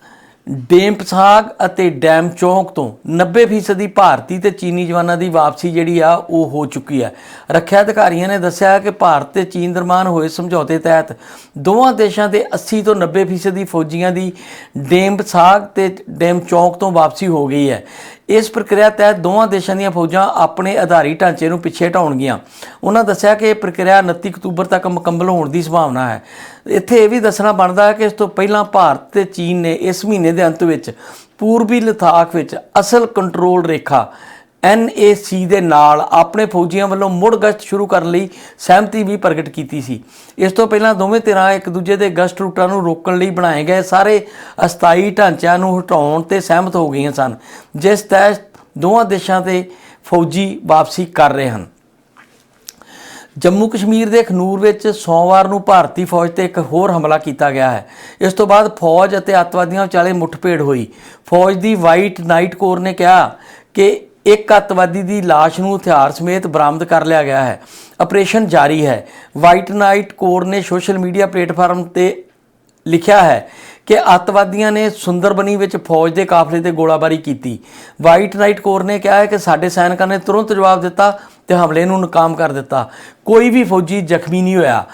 [SPEAKER 1] ਡੇਮਪਸਾਗ ਅਤੇ ਡੈਮ ਚੌਂਕ ਤੋਂ 90% ਭਾਰਤੀ ਤੇ ਚੀਨੀ ਜਵਾਨਾਂ ਦੀ ਵਾਪਸੀ ਜਿਹੜੀ ਆ, ਉਹ ਹੋ ਚੁੱਕੀ ਹੈ। ਰੱਖਿਆ ਅਧਿਕਾਰੀਆਂ ਨੇ ਦੱਸਿਆ ਕਿ ਭਾਰਤ ਤੇ ਚੀਨ ਦਰਮਿਆਨ ਹੋਏ ਸਮਝੌਤੇ ਤਹਿਤ ਦੋਵਾਂ ਦੇਸ਼ਾਂ ਦੇ 80 ਤੋਂ 90% ਦੀ ਫੌਜੀਆਂ ਦੀ ਡੇਮਪਸਾਗ ਤੇ ਡੈਮ ਚੌਂਕ ਤੋਂ ਵਾਪਸੀ ਹੋ ਗਈ ਹੈ। ਇਸ ਪ੍ਰਕਿਰਿਆ ਤਹਿਤ ਦੋਵਾਂ ਦੇਸ਼ਾਂ ਦੀਆਂ ਫੌਜਾਂ ਆਪਣੇ ਆਧਾਰੀ ਢਾਂਚੇ ਨੂੰ ਪਿੱਛੇ ਹਟਾਉਣਗੀਆਂ। ਉਹਨਾਂ ਦੱਸਿਆ ਕਿ ਇਹ ਪ੍ਰਕਿਰਿਆ 29 ਅਕਤੂਬਰ ਤੱਕ ਮੁਕੰਮਲ ਹੋਣ ਦੀ ਸੰਭਾਵਨਾ ਹੈ। ਇੱਥੇ ਇਹ ਵੀ ਦੱਸਣਾ ਬਣਦਾ ਹੈ ਕਿ ਇਸ ਤੋਂ ਪਹਿਲਾਂ ਭਾਰਤ ਤੇ ਚੀਨ ਨੇ ਇਸ ਮਹੀਨੇ ਦੇ ਅੰਤ ਵਿੱਚ ਪੂਰਬੀ ਲਦਾਖ ਵਿੱਚ ਅਸਲ ਕੰਟਰੋਲ ਰੇਖਾ NAC ਦੇ ਨਾਲ ਆਪਣੇ ਫੌਜੀਆਂ ਵੱਲੋਂ ਮੁੜ ਗਸ਼ਤ ਸ਼ੁਰੂ ਕਰਨ ਲਈ ਸਹਿਮਤੀ ਵੀ ਪ੍ਰਗਟ ਕੀਤੀ ਸੀ। ਇਸ ਤੋਂ ਪਹਿਲਾਂ ਦੋਵੇਂ ਧਿਰਾਂ ਇੱਕ ਦੂਜੇ ਦੇ ਗਸ਼ਤ ਰੂਟਾਂ ਨੂੰ ਰੋਕਣ ਲਈ ਬਣਾਏ ਗਏ ਸਾਰੇ ਅਸਥਾਈ ਢਾਂਚਿਆਂ ਨੂੰ ਹਟਾਉਣ ਤੇ ਸਹਿਮਤ ਹੋ ਗਈਆਂ ਸਨ, ਜਿਸ ਤਹਿਤ ਦੋਵਾਂ ਦੇਸ਼ਾਂ ਦੇ ਫੌਜੀ ਵਾਪਸੀ ਕਰ ਰਹੇ ਹਨ। ਜੰਮੂ ਕਸ਼ਮੀਰ ਦੇ ਖਨੂਰ ਵਿੱਚ ਸੋਮਵਾਰ ਨੂੰ ਭਾਰਤੀ ਫੌਜ ਤੇ ਇੱਕ ਹੋਰ ਹਮਲਾ ਕੀਤਾ ਗਿਆ ਹੈ। ਇਸ ਤੋਂ ਬਾਅਦ ਫੌਜ ਅਤੇ ਅੱਤਵਾਦੀਆਂ ਵਿਚਾਲੇ ਮੁੱਠਭੇੜ ਹੋਈ। ਫੌਜ ਦੀ ਵਾਈਟ ਨਾਈਟ ਕੋਰ ਨੇ ਕਿਹਾ ਕਿ ਇੱਕ ਅੱਤਵਾਦੀ ਦੀ ਲਾਸ਼ ਨੂੰ ਹਥਿਆਰ ਸਮੇਤ ਬਰਾਮਦ ਕਰ ਲਿਆ ਗਿਆ ਹੈ। ਆਪਰੇਸ਼ਨ ਜਾਰੀ ਹੈ। ਵਾਈਟ ਨਾਈਟ ਕੋਰ ਨੇ ਸੋਸ਼ਲ ਮੀਡੀਆ ਪਲੇਟਫਾਰਮ ਤੇ ਲਿਖਿਆ ਹੈ ਕਿ ਅੱਤਵਾਦੀਆਂ ਨੇ ਸੁੰਦਰਬਨੀ ਵਿੱਚ ਫੌਜ ਦੇ ਕਾਫਲੇ ਤੇ ਗੋਲਾਬਾਰੀ ਕੀਤੀ। ਵਾਈਟ ਨਾਈਟ ਕੋਰ ਨੇ ਕਿਹਾ ਹੈ ਕਿ ਸਾਡੇ ਸੈਨਿਕਾਂ ਨੇ ਤੁਰੰਤ ਜਵਾਬ ਦਿੱਤਾ ਤੇ ਹਮਲੇ ਨੂੰ ਨਾਕਾਮ ਕਰ ਦਿੱਤਾ। ਕੋਈ ਵੀ ਫੌਜੀ ਜ਼ਖਮੀ ਨਹੀਂ ਹੋਇਆ।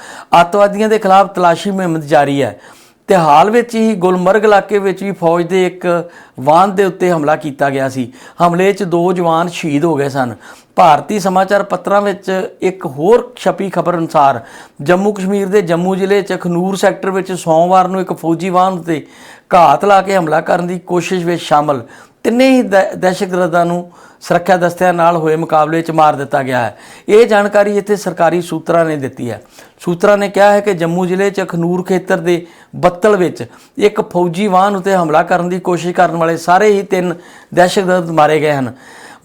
[SPEAKER 1] ਅੱਤਵਾਦੀਆਂ ਦੇ ਖਿਲਾਫ ਤਲਾਸ਼ੀ ਮੁਹਿੰਮ ਜਾਰੀ ਹੈ। ਤੇ ਹਾਲ ਵਿੱਚ ਹੀ ਗੁਲਮਰਗ ਇਲਾਕੇ ਵਿੱਚ ਵੀ ਫੌਜ ਦੇ ਇੱਕ ਵਾਹਨ ਦੇ ਉੱਤੇ ਹਮਲਾ ਕੀਤਾ ਗਿਆ ਸੀ। ਹਮਲੇ 'ਚ ਦੋ ਜਵਾਨ ਸ਼ਹੀਦ ਹੋ ਗਏ ਸਨ। ਭਾਰਤੀ ਸਮਾਚਾਰ ਪੱਤਰਾਂ ਵਿੱਚ ਇੱਕ ਹੋਰ ਛਪੀ ਖਬਰ ਅਨੁਸਾਰ, ਜੰਮੂ ਕਸ਼ਮੀਰ ਦੇ ਜੰਮੂ ਜ਼ਿਲ੍ਹੇ 'ਚ ਖਨੂਰ ਸੈਕਟਰ ਵਿੱਚ ਸੋਮਵਾਰ ਨੂੰ ਇੱਕ ਫੌਜੀ ਵਾਹਨ ਉੱਤੇ ਘਾਤ ਲਾ ਕੇ ਹਮਲਾ ਕਰਨ ਦੀ ਕੋਸ਼ਿਸ਼ ਵਿੱਚ ਸ਼ਾਮਲ ਤਿੰਨੇ ਹੀ ਦਹਿ- ਦਹਿਸ਼ਤਗਰਦਾਂ ਨੂੰ ਸੁਰੱਖਿਆ ਦਸਤਿਆਂ ਨਾਲ ਹੋਏ ਮੁਕਾਬਲੇ 'ਚ ਮਾਰ ਦਿੱਤਾ ਗਿਆ ਹੈ। ਇਹ ਜਾਣਕਾਰੀ ਇੱਥੇ ਸਰਕਾਰੀ ਸੂਤਰਾਂ ਨੇ ਦਿੱਤੀ ਹੈ। ਸੂਤਰਾਂ ਨੇ ਕਿਹਾ ਹੈ ਕਿ ਜੰਮੂ ਜ਼ਿਲ੍ਹੇ 'ਚ ਖਨੂਰ ਖੇਤਰ ਦੇ ਬੱਤਲ ਵਿੱਚ ਇੱਕ ਫੌਜੀ ਵਾਹਨ ਉਤੇ ਹਮਲਾ ਕਰਨ ਦੀ ਕੋਸ਼ਿਸ਼ ਕਰਨ ਵਾਲੇ ਸਾਰੇ ਹੀ ਤਿੰਨ ਦਹਿਸ਼ਤਗਰਦ ਮਾਰੇ ਗਏ ਹਨ।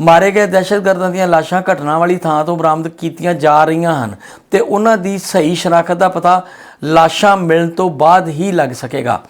[SPEAKER 1] ਮਾਰੇ ਗਏ ਦਹਿਸ਼ਤਗਰਦਾਂ ਦੀਆਂ ਲਾਸ਼ਾਂ ਘਟਨਾ ਵਾਲੀ ਥਾਂ ਤੋਂ ਬਰਾਮਦ ਕੀਤੀਆਂ ਜਾ ਰਹੀਆਂ ਹਨ ਤੇ ਉਹਨਾਂ ਦੀ ਸਹੀ ਸ਼ਨਾਖਤ ਦਾ ਪਤਾ ਲਾਸ਼ਾਂ ਮਿਲਣ ਤੋਂ ਬਾਅਦ ਹੀ ਲੱਗ ਸਕੇਗਾ।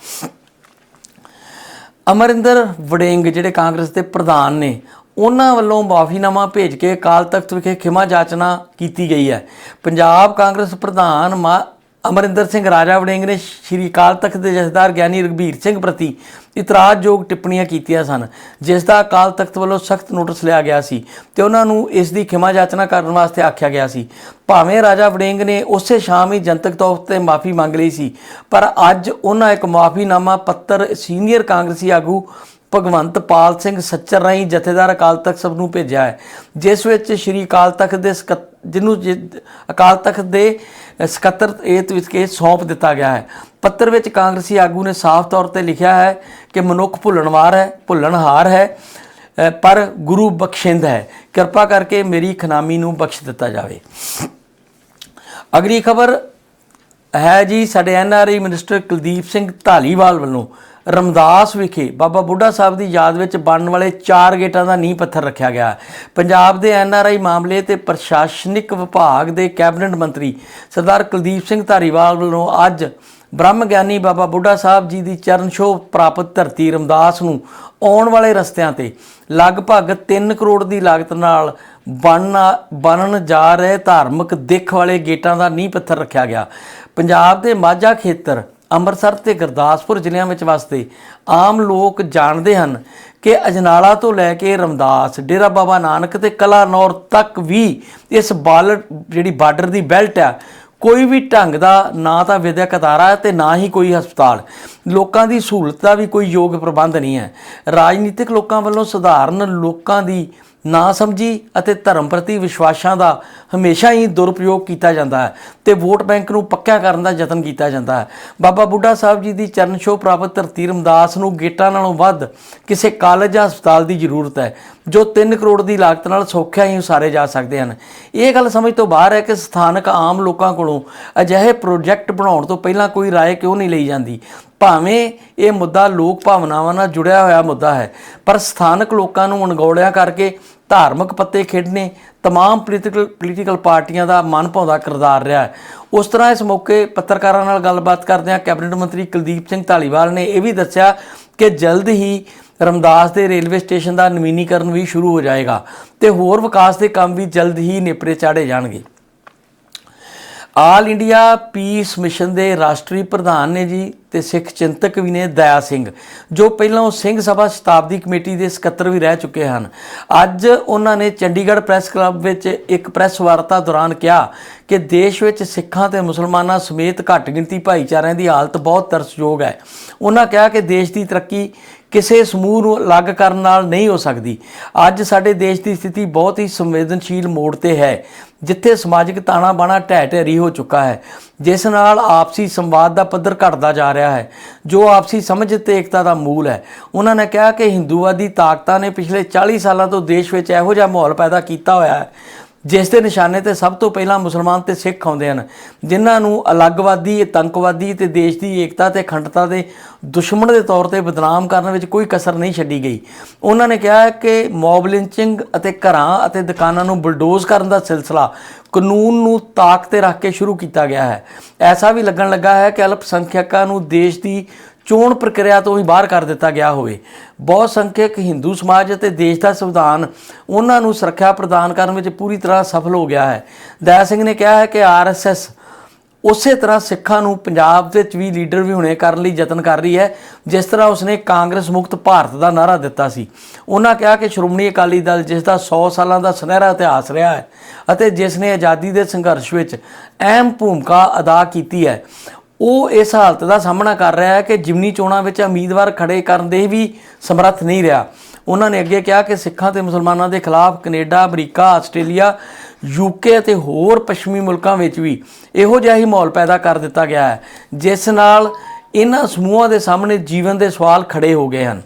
[SPEAKER 1] ਅਮਰਿੰਦਰ ਵੜਿੰਗ, ਜਿਹੜੇ ਕਾਂਗਰਸ ਦੇ ਪ੍ਰਧਾਨ ਨੇ ਉਹਨਾਂ ਵੱਲੋਂ ਮਾਫੀਨਾਮਾ ਭੇਜ ਕੇ ਅਕਾਲ ਤਖਤ ਵਿਖੇ ਖਿਮਾ ਜਾਚਨਾ ਕੀਤੀ ਗਈ ਹੈ। ਪੰਜਾਬ ਕਾਂਗਰਸ ਪ੍ਰਧਾਨ ਮਾ- ਅਮਰਿੰਦਰ ਸਿੰਘ ਰਾਜਾ ਵੜਿੰਗ ਨੇ ਸ਼੍ਰੀ ਅਕਾਲ ਤਖਤ ਦੇ ਜਥੇਦਾਰ ਗਿਆਨੀ ਰਘਬੀਰ ਸਿੰਘ ਪ੍ਰਤੀ ਇਤਰਾਜ਼ਯੋਗ ਟਿੱਪਣੀਆਂ ਕੀਤੀਆਂ ਸਨ, ਜਿਸ ਦਾ ਅਕਾਲ ਤਖਤ ਵੱਲੋਂ ਸਖਤ ਨੋਟਿਸ ਲਿਆ ਗਿਆ ਸੀ ਤੇ ਉਹਨਾਂ ਨੂੰ ਇਸ ਦੀ ਖਿਮਾ ਜਾਚਨਾ ਕਰਨ ਵਾਸਤੇ ਆਖਿਆ ਗਿਆ ਸੀ। ਭਾਵੇਂ ਰਾਜਾ ਵੜਿੰਗ ਨੇ ਉਸੇ ਸ਼ਾਮ ਹੀ ਜਨਤਕ ਤੌਰ ਤੇ ਮਾਫੀ ਮੰਗ ਲਈ ਸੀ, ਪਰ ਅੱਜ ਉਹਨਾਂ ਇੱਕ ਮਾਫੀਨਾਮਾ ਪੱਤਰ ਸੀਨੀਅਰ ਕਾਂਗਰਸੀ ਆਗੂ ਭਗਵੰਤ ਪਾਲ ਸਿੰਘ ਸੱਚਰ ਰਾਹੀਂ ਜਥੇਦਾਰ ਅਕਾਲ ਤਖਤ ਸਭ ਨੂੰ ਭੇਜਿਆ ਹੈ। ਜਿਸ ਵਿੱਚ ਸ਼੍ਰੀ ਅਕਾਲ ਤਖਤ ਦੇ ਸਕੱਤ- ਜਿਹਨੂੰ ਜਿ- ਅਕਾਲ ਤਖਤ ਦੇ ਸਕੱਤਰ ਏਤ ਵਿੱਚ ਕੇ ਸੌਂਪ ਦਿੱਤਾ ਗਿਆ ਹੈ। ਪੱਤਰ ਵਿੱਚ ਕਾਂਗਰਸੀ ਆਗੂ ਨੇ ਸਾਫ਼ ਤੌਰ ਤੇ ਲਿਖਿਆ ਹੈ ਕਿ ਮਨੁੱਖ ਭੁੱਲਣਵਾਰ ਹੈ, ਭੁੱਲਣਹਾਰ ਹੈ ਪਰ ਗੁਰੂ ਬਖਸ਼ਿੰਦ ਹੈ। ਕਿਰਪਾ ਕਰਕੇ ਮੇਰੀ ਖਨਾਮੀ ਨੂੰ ਬਖਸ਼ ਦਿੱਤਾ ਜਾਵੇ। ਅਗਲੀ ਖਬਰ ਹੈ ਜੀ ਸਾਡੇ ਐਨਆਰਆਈ ਮਿਨਿਸਟਰ ਕੁਲਦੀਪ ਸਿੰਘ ਢਾਲੀਵਾਲ ਵੱਲੋਂ। ਰਮਦਾਸ ਵਿਖੇ ਬਾਬਾ ਬੁੱਢਾ ਸਾਹਿਬ ਦੀ ਯਾਦ ਵਿੱਚ ਬਣਨ ਵਾਲੇ ਚਾਰ ਗੇਟਾਂ ਦਾ ਨੀਂਹ ਪੱਥਰ ਰੱਖਿਆ ਗਿਆ। ਪੰਜਾਬ ਦੇ ਐਨਆਰਆਈ ਮਾਮਲੇ ਤੇ ਪ੍ਰਸ਼ਾਸਨਿਕ ਵਿਭਾਗ ਦੇ ਕੈਬਨਿਟ ਮੰਤਰੀ ਸਰਦਾਰ ਕੁਲਦੀਪ ਸਿੰਘ ਧਾਰੀਵਾਲ ਵੱਲੋਂ ਅੱਜ ਬ੍ਰਹਮ ਗਿਆਨੀ ਬਾਬਾ ਬੁੱਢਾ ਸਾਹਿਬ ਜੀ ਦੀ ਚਰਨ ਛੋਹ ਪ੍ਰਾਪਤ ਧਰਤੀ ਰਮਦਾਸ ਨੂੰ ਆਉਣ ਵਾਲੇ ਰਸਤਿਆਂ ਤੇ ਲਗਭਗ 3 ਕਰੋੜ ਦੀ ਲਾਗਤ ਨਾਲ ਬਣਨਾ, ਬਣਨ ਜਾ ਰਹੇ ਧਾਰਮਿਕ ਦਿੱਖ ਵਾਲੇ ਗੇਟਾਂ ਦਾ ਨੀਂਹ ਪੱਥਰ ਰੱਖਿਆ ਗਿਆ। ਪੰਜਾਬ ਦੇ ਮਾਝਾ ਖੇਤਰ ਅੰਮ੍ਰਿਤਸਰ ਤੇ ਗੁਰਦਾਸਪੁਰ ਜ਼ਿਲ੍ਹਿਆਂ ਵਿੱਚ ਵਸਦੇ ਆਮ ਲੋਕ ਜਾਣਦੇ ਹਨ ਕਿ ਅਜਨਾਲਾ ਤੋਂ ਲੈ ਕੇ ਰਮਦਾਸ, ਡੇਰਾ ਬਾਬਾ ਨਾਨਕ ਤੇ ਕਲਾਨੌਰ ਤੱਕ ਵੀ ਇਸ ਬਾਲਟ ਜਿਹੜੀ ਬਾਰਡਰ ਦੀ ਬੈਲਟ ਆ, ਕੋਈ ਵੀ ਢੰਗ ਦਾ ਨਾ ਤਾਂ ਵਿਦਿਅਕ ਅਦਾਰਾ ਤੇ ਨਾ ਹੀ ਕੋਈ ਹਸਪਤਾਲ। ਲੋਕਾਂ ਦੀ ਸਹੂਲਤ ਦਾ ਵੀ ਕੋਈ ਯੋਗ ਪ੍ਰਬੰਧ ਨਹੀਂ ਹੈ। ਰਾਜਨੀਤਿਕ ਲੋਕਾਂ ਵੱਲੋਂ ਸਧਾਰਨ ਲੋਕਾਂ ਦੀ ਨਾ ਸਮਝੀ ਅਤੇ ਧਰਮ ਪ੍ਰਤੀ ਵਿਸ਼ਵਾਸਾਂ ਦਾ ਹਮੇਸ਼ਾ ਹੀ ਦੁਰਪਯੋਗ ਕੀਤਾ ਜਾਂਦਾ ਹੈ ਤੇ ਵੋਟ ਬੈਂਕ ਨੂੰ ਪੱਕਾ ਕਰਨ ਦਾ ਯਤਨ ਕੀਤਾ ਜਾਂਦਾ ਹੈ। ਬਾਬਾ ਬੁੱਢਾ ਸਾਹਿਬ ਜੀ ਦੀ ਚਰਨ ਛੋਹ ਪ੍ਰਾਪਤ ਧਰਤੀ ਰਮਦਾਸ ਨੂੰ ਗੇਟਾਂ ਨਾਲੋਂ ਵੱਧ ਕਿਸੇ ਕਾਲਜ ਜਾਂ ਹਸਪਤਾਲ ਦੀ ਜ਼ਰੂਰਤ ਹੈ, ਜੋ 3 ਕਰੋੜ ਦੀ ਲਾਗਤ ਨਾਲ ਸੌਖਿਆ ਹੀ ਉਸਾਰੇ ਜਾ ਸਕਦੇ ਹਨ। ਇਹ ਗੱਲ ਸਮਝ ਤੋਂ ਬਾਹਰ ਹੈ ਕਿ ਸਥਾਨਕ ਆਮ ਲੋਕਾਂ ਕੋਲੋਂ ਅਜਿਹੇ ਪ੍ਰੋਜੈਕਟ ਬਣਾਉਣ ਤੋਂ ਪਹਿਲਾਂ ਕੋਈ ਰਾਏ ਕਿਉਂ ਨਹੀਂ ਲਈ ਜਾਂਦੀ? ਭਾਵੇਂ ਇਹ ਮੁੱਦਾ ਲੋਕ ਭਾਵਨਾਵਾਂ ਨਾਲ ਜੁੜਿਆ ਹੋਇਆ ਮੁੱਦਾ ਹੈ ਪਰ ਸਥਾਨਕ ਲੋਕਾਂ ਨੂੰ ਅਣਗੌਲਿਆ ਕਰਕੇ ਧਾਰਮਿਕ ਪੱਤੇ ਖੇਡਣੇ तमाम ਪੋਲੀਟੀਕਲ ਪੋਲੀਟੀਕਲ ਪਾਰਟੀਆਂ ਦਾ ਮਨ ਭਾਉਂਦਾ ਕਿਰਦਾਰ ਰਿਹਾ ਹੈ ਉਸ ਤਰ੍ਹਾਂ ਇਸ ਮੌਕੇ ਪੱਤਰਕਾਰਾਂ ਨਾਲ ਗੱਲਬਾਤ ਕਰਦਿਆਂ ਕੈਬਨਿਟ ਮੰਤਰੀ ਕੁਲਦੀਪ ਸਿੰਘ ਢਾਲੀਵਾਲ ਨੇ ਇਹ ਵੀ ਦੱਸਿਆ ਕਿ ਜਲਦ ਹੀ ਰਮਦਾਸ ਦੇ ਰੇਲਵੇ ਸਟੇਸ਼ਨ ਦਾ ਨਵੀਨੀਕਰਨ ਵੀ ਸ਼ੁਰੂ ਹੋ ਜਾਏਗਾ ਤੇ ਹੋਰ ਵਿਕਾਸ ਦੇ ਕੰਮ ਵੀ ਜਲਦ ਹੀ ਨੇਪਰੇ ਚਾੜੇ ਜਾਣਗੇ ਆਲ ਇੰਡੀਆ ਪੀਸ ਮਿਸ਼ਨ ਦੇ ਰਾਸ਼ਟਰੀ ਪ੍ਰਧਾਨ ਨੇ ਜੀ ਤੇ ਸਿੱਖ ਚਿੰਤਕ ਵੀ ਨੇ ਦਇਆ ਸਿੰਘ, ਜੋ ਪਹਿਲਾਂ ਸਿੰਘ ਸਭਾ ਸ਼ਤਾਬਦੀ ਕਮੇਟੀ ਦੇ ਸਕੱਤਰ ਵੀ ਰਹਿ ਚੁੱਕੇ ਹਨ। ਅੱਜ ਉਹਨਾਂ ਨੇ ਚੰਡੀਗੜ੍ਹ ਪ੍ਰੈਸ ਕਲੱਬ ਵਿੱਚ ਇੱਕ ਪ੍ਰੈਸ ਵਾਰਤਾ ਦੌਰਾਨ ਕਿਹਾ ਕਿ ਦੇਸ਼ ਵਿੱਚ ਸਿੱਖਾਂ ਤੇ ਮੁਸਲਮਾਨਾਂ ਸਮੇਤ ਘੱਟ ਗਿਣਤੀ ਭਾਈਚਾਰਿਆਂ ਦੀ ਹਾਲਤ ਬਹੁਤ ਤਰਸਯੋਗ ਹੈ। ਉਹਨਾਂ ਕਿਹਾ ਕਿ ਦੇਸ਼ ਦੀ ਤਰੱਕੀ ਕਿਸੇ ਸਮੂਹ ਨੂੰ ਅਲੱਗ ਕਰਨ ਨਾਲ ਨਹੀਂ ਹੋ ਸਕਦੀ। ਅੱਜ ਸਾਡੇ ਦੇਸ਼ ਦੀ ਸਥਿਤੀ ਬਹੁਤ ਹੀ ਸੰਵੇਦਨਸ਼ੀਲ ਮੋੜ ਤੇ ਹੈ, ਜਿੱਥੇ ਸਮਾਜਿਕ ਤਾਣਾ ਬਾਣਾ ਢਹਿ ਢੇਰੀ ਹੋ ਚੁੱਕਾ ਹੈ, ਜਿਸ ਨਾਲ ਆਪਸੀ ਸੰਵਾਦ ਦਾ ਪੱਧਰ ਘਟਦਾ ਜਾ ਰਿਹਾ ਹੈ, ਜੋ ਆਪਸੀ ਸਮਝ ਤੇ ਏਕਤਾ ਦਾ ਮੂਲ ਹੈ। ਉਹਨਾਂ ਨੇ ਕਿਹਾ ਕਿ ਹਿੰਦੂਵਾਦੀ ਤਾਕਤਾਂ ਨੇ ਪਿਛਲੇ 40 ਸਾਲਾਂ ਤੋਂ ਦੇਸ਼ ਵਿੱਚ ਇਹੋ ਜਿਹਾ ਮਾਹੌਲ ਪੈਦਾ ਕੀਤਾ ਹੋਇਆ ਹੈ ਜਿਸ ਦੇ ਨਿਸ਼ਾਨੇ ਤੇ ਸਭ ਤੋਂ ਪਹਿਲਾਂ ਮੁਸਲਮਾਨ ਤੇ ਸਿੱਖ ਆਉਂਦੇ ਹਨ, ਜਿਨ੍ਹਾਂ ਨੂੰ ਅਲੱਗਵਾਦੀ ਆਤੰਕਵਾਦੀ ਤੇ ਦੇਸ਼ ਦੀ ਏਕਤਾ ਤੇ ਅਖੰਡਤਾ ਦੇ ਦੁਸ਼ਮਣ ਦੇ ਤੌਰ ਤੇ ਬਦਨਾਮ ਕਰਨ ਵਿੱਚ ਕੋਈ ਕਸਰ ਨਹੀਂ ਛੱਡੀ ਗਈ। ਉਹਨਾਂ ਨੇ ਕਿਹਾ ਕਿ ਮੌਬ ਲਿੰਚਿੰਗ ਅਤੇ ਘਰਾਂ ਅਤੇ ਦੁਕਾਨਾਂ ਨੂੰ ਬੁਲਡੋਜ਼ ਕਰਨ ਦਾ ਸਿਲਸਿਲਾ ਕਾਨੂੰਨ ਨੂੰ ਤਾਕ ਤੇ ਰੱਖ ਕੇ ਸ਼ੁਰੂ ਕੀਤਾ ਗਿਆ ਹੈ। ਐਸਾ ਵੀ ਲੱਗਣ ਲੱਗਾ ਹੈ ਕਿ ਅਲਪ ਸੰਖਿਅਕਾਂ ਨੂੰ ਦੇਸ਼ ਦੀ ਚੋਣ ਪ੍ਰਕਿਰਿਆ ਤੋਂ ਹੀ ਬਾਹਰ ਕਰ ਦਿੱਤਾ ਗਿਆ ਹੋਵੇ। ਬਹੁਤ ਸੰਖਿਅਕ ਹਿੰਦੂ ਸਮਾਜ ਅਤੇ ਦੇਸ਼ ਦਾ ਸੰਵਿਧਾਨ ਉਹਨਾਂ ਨੂੰ ਸੁਰੱਖਿਆ ਪ੍ਰਦਾਨ ਕਰਨ ਵਿੱਚ ਪੂਰੀ ਤਰ੍ਹਾਂ ਸਫਲ ਹੋ ਗਿਆ ਹੈ। ਦਇਆ ਸਿੰਘ ਨੇ ਕਿਹਾ ਹੈ ਕਿ ਆਰਐਸਐਸ ਉਸੇ ਤਰ੍ਹਾਂ ਸਿੱਖਾਂ ਨੂੰ ਪੰਜਾਬ ਵਿੱਚ ਵੀ ਲੀਡਰ ਵੀ ਹੋਣੇ ਕਰਨ ਲਈ ਯਤਨ ਕਰ ਰਹੀ ਹੈ, ਜਿਸ ਤਰ੍ਹਾਂ ਉਸਨੇ ਕਾਂਗਰਸ ਮੁਕਤ ਭਾਰਤ ਦਾ ਨਾਰਾ ਦਿੱਤਾ ਸੀ। ਉਹਨਾਂ ਕਿਹਾ ਕਿ ਸ਼੍ਰੋਮਣੀ ਅਕਾਲੀ ਦਲ, ਜਿਸ ਦਾ 100 ਸਾਲਾਂ ਦਾ ਸੁਨਹਿਰਾ ਇਤਿਹਾਸ ਰਿਹਾ ਹੈ ਅਤੇ ਜਿਸ ਨੇ ਆਜ਼ਾਦੀ ਦੇ ਸੰਘਰਸ਼ ਵਿੱਚ ਅਹਿਮ ਭੂਮਿਕਾ ਅਦਾ ਕੀਤੀ ਹੈ ਉਹ ਇਸ ਹਾਲਤ ਦਾ ਸਾਹਮਣਾ ਕਰ ਰਿਹਾ ਹੈ ਕਿ ਜਿਮਨੀ ਚੋਣਾਂ ਵਿੱਚ ਉਮੀਦਵਾਰ ਖੜੇ ਕਰਨ ਦੇ ਵੀ ਸਮਰੱਥ ਨਹੀਂ ਰਿਹਾ। ਉਹਨਾਂ ਨੇ ਅੱਗੇ ਕਿਹਾ ਕਿ ਸਿੱਖਾਂ ਤੇ ਮੁਸਲਮਾਨਾਂ ਦੇ ਖਿਲਾਫ ਕੈਨੇਡਾ, ਅਮਰੀਕਾ, ਆਸਟ੍ਰੇਲੀਆ, ਯੂਕੇ ਅਤੇ ਹੋਰ ਪੱਛਮੀ ਮੁਲਕਾਂ ਵਿੱਚ ਵੀ ਇਹੋ ਜਿਹਾ ਹੀ ਮਾਹੌਲ ਪੈਦਾ ਕਰ ਦਿੱਤਾ ਗਿਆ ਹੈ, ਜਿਸ ਨਾਲ ਇਹਨਾਂ ਸਮੂਹਾਂ ਦੇ ਸਾਹਮਣੇ ਜੀਵਨ ਦੇ ਸਵਾਲ ਖੜੇ ਹੋ ਗਏ ਹਨ।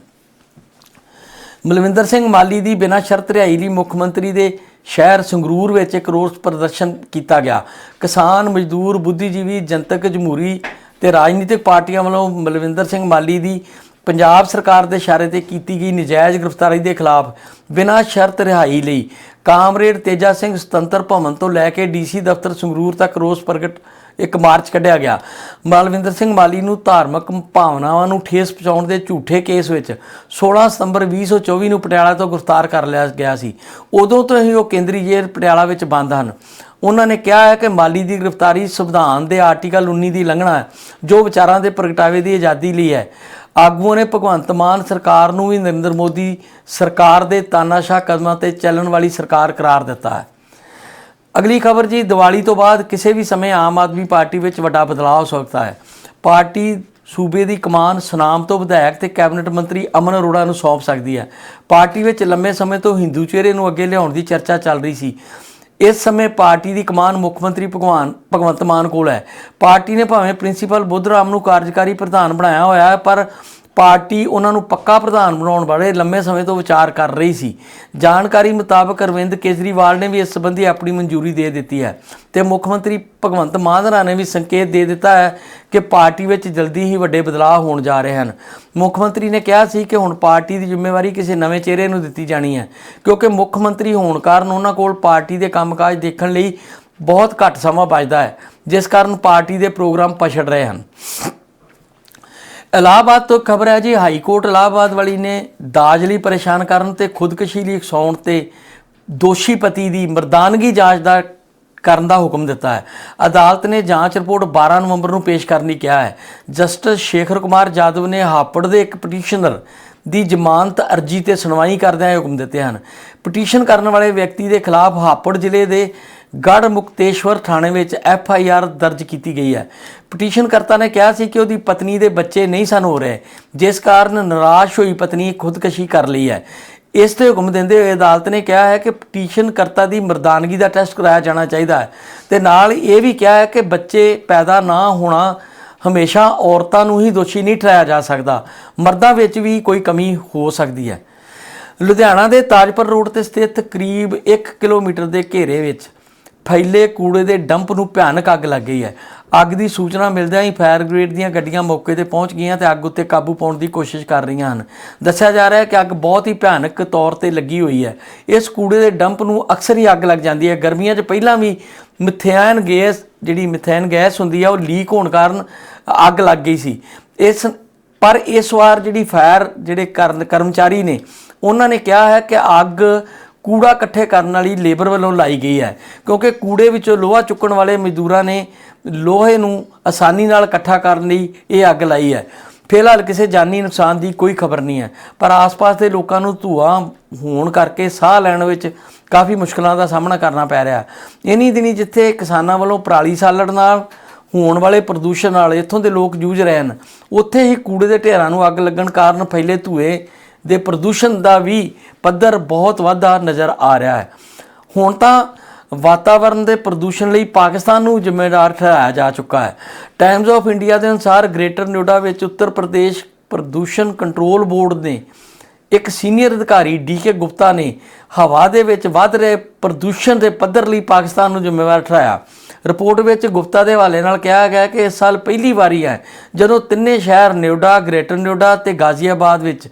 [SPEAKER 1] ਮਲਵਿੰਦਰ ਸਿੰਘ ਮਾਲੀ ਦੀ ਬਿਨਾਂ ਸ਼ਰਤ ਰਿਹਾਈ ਲਈ ਮੁੱਖ ਮੰਤਰੀ ਦੇ ਸ਼ਹਿਰ ਸੰਗਰੂਰ ਵਿੱਚ ਇੱਕ ਰੋਸ ਪ੍ਰਦਰਸ਼ਨ ਕੀਤਾ ਗਿਆ। ਕਿਸਾਨ, ਮਜ਼ਦੂਰ, ਬੁੱਧੀਜੀਵੀ, ਜਨਤਕ, ਜਮਹੂਰੀ ਤੇ ਰਾਜਨੀਤਿਕ ਪਾਰਟੀਆਂ ਵੱਲੋਂ ਮਲਵਿੰਦਰ ਸਿੰਘ ਮਾਲੀ ਦੀ ਪੰਜਾਬ ਸਰਕਾਰ ਦੇ ਇਸ਼ਾਰੇ ਤੇ ਕੀਤੀ ਗਈ ਨਜਾਇਜ਼ ਗ੍ਰਿਫਤਾਰੀ ਦੇ ਖਿਲਾਫ ਬਿਨਾਂ ਸ਼ਰਤ ਰਿਹਾਈ ਲਈ ਕਾਮਰੇਡ ਤੇਜਾ ਸਿੰਘ ਸੁਤੰਤਰ ਭਵਨ ਤੋਂ ਲੈ ਕੇ ਡੀਸੀ ਦਫ਼ਤਰ ਸੰਗਰੂਰ ਤੱਕ ਰੋਸ ਪ੍ਰਗਟ, ਇੱਕ ਮਾਰਚ ਕੱਢਿਆ ਗਿਆ। ਮਾਲਵਿੰਦਰ ਸਿੰਘ ਮਾਲੀ ਨੂੰ ਧਾਰਮਿਕ ਭਾਵਨਾਵਾਂ ਨੂੰ ਠੇਸ ਪਹੁੰਚਾਉਣ ਦੇ ਝੂਠੇ ਕੇਸ ਵਿੱਚ 16 ਸਤੰਬਰ 2024 ਨੂੰ ਪਟਿਆਲਾ ਤੋਂ ਗ੍ਰਿਫਤਾਰ ਕਰ ਲਿਆ ਗਿਆ ਸੀ। ਉਦੋਂ ਤੋਂ ਹੀ ਉਹ ਕੇਂਦਰੀ ਜੇਲ੍ਹ ਪਟਿਆਲਾ ਵਿੱਚ ਬੰਦ ਹਨ। ਉਹਨਾਂ ਨੇ ਕਿਹਾ ਹੈ ਕਿ ਮਾਲੀ ਦੀ ਗ੍ਰਿਫਤਾਰੀ ਸੰਵਿਧਾਨ ਦੇ ਆਰਟੀਕਲ 19 ਦੀ ਲੰਘਣਾ ਹੈ, ਜੋ ਵਿਚਾਰਾਂ ਦੇ ਪ੍ਰਗਟਾਵੇ ਦੀ ਆਜ਼ਾਦੀ ਲਈ ਹੈ। ਆਗੂਆਂ ਨੇ ਭਗਵੰਤ ਮਾਨ ਸਰਕਾਰ ਨੂੰ ਵੀ ਨਰਿੰਦਰ ਮੋਦੀ ਸਰਕਾਰ ਦੇ ਤਾਨਾਸ਼ਾਹ ਕਦਮਾਂ ਤੇ ਚੱਲਣ ਵਾਲੀ ਸਰਕਾਰ ਕਰਾਰ ਦਿੱਤਾ ਹੈ। ਅਗਲੀ ਖਬਰ ਜੀ, ਦੀਵਾਲੀ ਤੋਂ ਬਾਅਦ ਕਿਸੇ ਵੀ ਸਮੇਂ ਆਮ ਆਦਮੀ ਪਾਰਟੀ ਵਿੱਚ ਵੱਡਾ ਬਦਲਾਅ ਹੋ ਸਕਦਾ ਹੈ। ਪਾਰਟੀ ਸੂਬੇ ਦੀ ਕਮਾਨ, ਸੁਨਾਮ ਤੋਂ ਵਿਧਾਇਕ ਤੇ ਕੈਬਨਿਟ ਮੰਤਰੀ ਅਮਨ ਅਰੋੜਾ ਨੂੰ ਸੌਂਪ ਸਕਦੀ ਹੈ। ਪਾਰਟੀ ਵਿੱਚ ਲੰਮੇ ਸਮੇਂ ਤੋਂ ਹਿੰਦੂ ਚਿਹਰੇ ਨੂੰ ਅੱਗੇ ਲਿਆਉਣ ਦੀ ਚਰਚਾ ਚੱਲ ਰਹੀ ਸੀ। ਇਸ ਸਮੇਂ ਪਾਰਟੀ ਦੀ ਕਮਾਨ ਮੁੱਖ ਮੰਤਰੀ ਭਗਵਾਨ, ਭਗਵੰਤ ਮਾਨ ਕੋਲ ਹੈ। ਪਾਰਟੀ ਨੇ ਭਾਵੇਂ ਪ੍ਰਿੰਸੀਪਲ ਬੁੱਧਰਾਮ ਨੂੰ ਕਾਰਜਕਾਰੀ ਪ੍ਰਧਾਨ ਬਣਾਇਆ ਹੋਇਆ ਹੈ, ਪਰ ਪਾਰਟੀ ਉਹਨਾਂ ਨੂੰ ਪੱਕਾ ਪ੍ਰਧਾਨ ਬਣਾਉਣ ਬਾਰੇ ਲੰਮੇ ਸਮੇਂ ਤੋਂ ਵਿਚਾਰ ਕਰ ਰਹੀ ਸੀ। ਜਾਣਕਾਰੀ ਮੁਤਾਬਕ ਅਰਵਿੰਦ ਕੇਜਰੀਵਾਲ ਨੇ ਵੀ ਇਸ ਸੰਬੰਧੀ ਆਪਣੀ ਮਨਜ਼ੂਰੀ ਦੇ ਦਿੱਤੀ ਹੈ ਤੇ ਮੁੱਖ ਮੰਤਰੀ ਭਗਵੰਤ ਮਾਨ ਨੇ ਵੀ ਸੰਕੇਤ ਦੇ ਦਿੱਤਾ ਹੈ ਕਿ ਪਾਰਟੀ ਵਿੱਚ ਜਲਦੀ ਹੀ ਵੱਡੇ ਬਦਲਾਅ ਹੋਣ ਜਾ ਰਹੇ ਹਨ। ਮੁੱਖ ਮੰਤਰੀ ਨੇ ਕਿਹਾ ਸੀ ਕਿ ਹੁਣ ਪਾਰਟੀ ਦੀ ਜ਼ਿੰਮੇਵਾਰੀ ਕਿਸੇ ਨਵੇਂ ਚਿਹਰੇ ਨੂੰ ਦਿੱਤੀ ਜਾਣੀ ਹੈ, ਕਿਉਂਕਿ ਮੁੱਖ ਮੰਤਰੀ ਹੋਣ ਕਾਰਨ ਉਹਨਾਂ ਕੋਲ ਪਾਰਟੀ ਦੇ ਕੰਮਕਾਜ ਦੇਖਣ ਲਈ ਬਹੁਤ ਘੱਟ ਸਮਾਂ ਬਚਦਾ ਹੈ, ਜਿਸ ਕਾਰਨ ਪਾਰਟੀ ਦੇ ਪ੍ਰੋਗਰਾਮ ਪਛੜ ਰਹੇ ਹਨ। ਇਲਾਹਾਬਾਦ ਤੋਂ ਖਬਰ ਹੈ ਜੀ ਹਾਈ ਕੋਰਟ ਇਲਾਹਾਬਾਦ ਵਾਲੀ ਨੇ ਦਾਜ ਲਈ ਪਰੇਸ਼ਾਨ ਕਰਨ ਤੇ ਖੁਦਕੁਸ਼ੀ ਲਈ ਉਕਸਾਉਣ ਤੇ ਦੋਸ਼ੀ ਪਤੀ ਦੀ ਮਰਦਾਨਗੀ ਜਾਂਚ ਦਾ ਕਰਨ ਦਾ ਹੁਕਮ ਦਿੱਤਾ ਹੈ। ਅਦਾਲਤ ਨੇ ਜਾਂਚ ਰਿਪੋਰਟ 12 ਨਵੰਬਰ ਨੂੰ ਪੇਸ਼ ਕਰਨ ਲਈ ਕਿਹਾ ਹੈ। ਜਸਟਿਸ ਸ਼ੇਖਰ ਕੁਮਾਰ ਜਾਦਵ ਨੇ ਹਾਪੜ ਦੇ ਇੱਕ ਪਟੀਸ਼ਨਰ ਦੀ ਜ਼ਮਾਨਤ ਅਰਜੀ ਤੇ ਸੁਣਵਾਈ ਕਰਦਿਆਂ ਹੁਕਮ ਦਿੱਤੇ ਹਨ। ਪਟੀਸ਼ਨ ਕਰਨ ਵਾਲੇ ਵਿਅਕਤੀ ਦੇ ਖਿਲਾਫ ਹਾਪੜ ਜ਼ਿਲ੍ਹੇ ਦੇ ਗੜ ਮੁਕਤੇਸ਼ਵਰ ਥਾਣੇ ਵਿੱਚ ਐਫ ਆਈ ਆਰ ਦਰਜ ਕੀਤੀ ਗਈ ਹੈ। ਪਟੀਸ਼ਨਕਰਤਾ ਨੇ ਕਿਹਾ ਸੀ ਕਿ ਉਹਦੀ ਪਤਨੀ ਦੇ ਬੱਚੇ ਨਹੀਂ ਸਨ ਹੋ ਰਹੇ, ਜਿਸ ਕਾਰਨ ਨਿਰਾਸ਼ ਹੋਈ ਪਤਨੀ ਖੁਦਕਸ਼ੀ ਕਰ ਲਈ ਹੈ। ਇਸ ਤੇ ਹੁਕਮ ਦਿੰਦੇ ਹੋਏ ਅਦਾਲਤ ਨੇ ਕਿਹਾ ਹੈ ਕਿ ਪਟੀਸ਼ਨਕਰਤਾ ਦੀ ਮਰਦਾਨਗੀ ਦਾ ਟੈਸਟ ਕਰਾਇਆ ਜਾਣਾ ਚਾਹੀਦਾ ਹੈ ਤੇ ਨਾਲ ਇਹ ਵੀ ਕਿਹਾ ਹੈ ਕਿ ਬੱਚੇ ਪੈਦਾ ਨਾ ਹੋਣਾ ਹਮੇਸ਼ਾ ਔਰਤਾਂ ਨੂੰ ਹੀ ਦੋਸ਼ੀ ਨਹੀਂ ਠਹਿਰਾਇਆ ਜਾ ਸਕਦਾ। ਮਰਦਾਂ ਵਿੱਚ ਵੀ ਕੋਈ ਕਮੀ ਹੋ ਸਕਦੀ ਹੈ। ਲੁਧਿਆਣਾ ਦੇ ਤਾਜਪੁਰ ਰੋਡ ਤੇ ਸਥਿਤ ਕਰੀਬ 1 ਕਿਲੋਮੀਟਰ ਦੇ ਘੇਰੇ ਵਿੱਚ ਫੈਲੇ ਕੂੜੇ ਦੇ ਡੰਪ ਨੂੰ ਭਿਆਨਕ ਅੱਗ ਲੱਗ ਗਈ ਹੈ। ਅੱਗ ਦੀ ਸੂਚਨਾ ਮਿਲਦਿਆਂ ਹੀ ਫਾਇਰ ਬ੍ਰਿਗੇਡ ਦੀਆਂ ਗੱਡੀਆਂ ਮੌਕੇ ਤੇ ਪਹੁੰਚ ਗਈਆਂ ਤੇ ਅੱਗ ਉੱਤੇ ਕਾਬੂ ਪਾਉਣ ਦੀ ਕੋਸ਼ਿਸ਼ ਕਰ ਰਹੀਆਂ ਹਨ। ਦੱਸਿਆ ਜਾ ਰਿਹਾ ਹੈ ਕਿ ਅੱਗ ਬਹੁਤ ਹੀ ਭਿਆਨਕ ਤੌਰ ਤੇ ਲੱਗੀ ਹੋਈ ਹੈ। ਇਸ ਕੂੜੇ ਦੇ ਡੰਪ ਨੂੰ ਅਕਸਰ ਹੀ ਅੱਗ ਲੱਗ ਜਾਂਦੀ ਹੈ। ਗਰਮੀਆਂ 'ਚ ਪਹਿਲਾਂ ਵੀ ਮਿਥੇਨ ਗੈਸ, ਜਿਹੜੀ ਮਿਥੇਨ ਗੈਸ ਹੁੰਦੀ ਆ, ਉਹ ਲੀਕ ਹੋਣ ਕਾਰਨ ਅੱਗ ਲੱਗ ਗਈ ਸੀ। ਇਸ, ਪਰ ਇਸ ਵਾਰ ਜਿਹੜੀ ਫਾਇਰ, ਜਿਹੜੇ ਕਰਨ- ਕਰਮਚਾਰੀ ਨੇ, ਉਹਨਾਂ ਨੇ ਕਿਹਾ ਹੈ ਕਿ ਅੱਗ ਕੂੜਾ ਇਕੱਠੇ ਕਰਨ ਵਾਲੀ ਲੇਬਰ ਵੱਲੋਂ ਲਾਈ ਗਈ ਹੈ, ਕਿਉਂਕਿ ਕੂੜੇ ਵਿੱਚੋਂ ਲੋਹਾ ਚੁੱਕਣ ਵਾਲੇ ਮਜ਼ਦੂਰਾਂ ਨੇ ਲੋਹੇ ਨੂੰ ਆਸਾਨੀ ਨਾਲ ਇਕੱਠਾ ਕਰਨ ਲਈ ਇਹ ਅੱਗ ਲਾਈ ਹੈ। ਫਿਲਹਾਲ ਕਿਸੇ ਜਾਨੀ ਨੁਕਸਾਨ ਦੀ ਕੋਈ ਖਬਰ ਨਹੀਂ ਹੈ, ਪਰ ਆਸ-ਪਾਸ ਦੇ ਲੋਕਾਂ ਨੂੰ ਧੂਆਂ ਹੋਣ ਕਰਕੇ ਸਾਹ ਲੈਣ ਵਿੱਚ ਕਾਫੀ ਮੁਸ਼ਕਲਾਂ ਦਾ ਸਾਹਮਣਾ ਕਰਨਾ ਪੈ ਰਿਹਾ ਹੈ। ਇਨੀ ਦਿਨੀ ਜਿੱਥੇ ਕਿਸਾਨਾਂ ਵੱਲੋਂ ਪਰਾਲੀ ਸਾਲੜ ਨਾਲ ਹੋਣ ਵਾਲੇ ਪ੍ਰਦੂਸ਼ਣ ਨਾਲ ਇੱਥੋਂ ਦੇ ਲੋਕ ਜੂਝ ਰਹੇ ਹਨ, ਉੱਥੇ ਹੀ ਕੂੜੇ ਦੇ ਢੇਰਾਂ ਨੂੰ ਅੱਗ ਲੱਗਣ ਕਾਰਨ ਫੈਲੇ ਧੂਏ ਦੇ ਪ੍ਰਦੂਸ਼ਣ ਦਾ ਵੀ ਪੱਧਰ ਬਹੁਤ ਵਾਧਾ ਨਜ਼ਰ ਆ ਰਿਹਾ ਹੈ। ਹੁਣ ਤਾਂ ਵਾਤਾਵਰਣ ਦੇ ਪ੍ਰਦੂਸ਼ਣ ਲਈ ਪਾਕਿਸਤਾਨ ਨੂੰ ਜ਼ਿੰਮੇਵਾਰ ਠਹਿਰਾਇਆ ਜਾ ਚੁੱਕਾ ਹੈ। ਟਾਈਮਜ਼ ਆਫ ਇੰਡੀਆ ਦੇ ਅਨੁਸਾਰ ਗ੍ਰੇਟਰ ਨੋਇਡਾ ਵਿੱਚ ਉੱਤਰ ਪ੍ਰਦੇਸ਼ ਪ੍ਰਦੂਸ਼ਣ ਕੰਟਰੋਲ ਬੋਰਡ ਨੇ ਇੱਕ ਸੀਨੀਅਰ ਅਧਿਕਾਰੀ ਡੀਕੇ ਗੁਪਤਾ ਨੇ ਹਵਾ ਦੇ ਵਿੱਚ ਵੱਧ ਰਹੇ ਪ੍ਰਦੂਸ਼ਣ ਦੇ ਪੱਧਰ ਲਈ ਪਾਕਿਸਤਾਨ ਨੂੰ ਜ਼ਿੰਮੇਵਾਰ ਠਹਿਰਾਇਆ। ਰਿਪੋਰਟ ਵਿੱਚ ਗੁਪਤਾ ਦੇ ਹਵਾਲੇ ਨਾਲ ਕਿਹਾ ਗਿਆ ਕਿ ਇਸ ਸਾਲ ਪਹਿਲੀ ਵਾਰੀ ਹੈ ਜਦੋਂ ਤਿੰਨੇ ਸ਼ਹਿਰ ਨੋਇਡਾ ਗ੍ਰੇਟਰ ਨੋਇਡਾ ਤੇ ਗਾਜ਼ੀਆਬਾਦ ਵਿੱਚ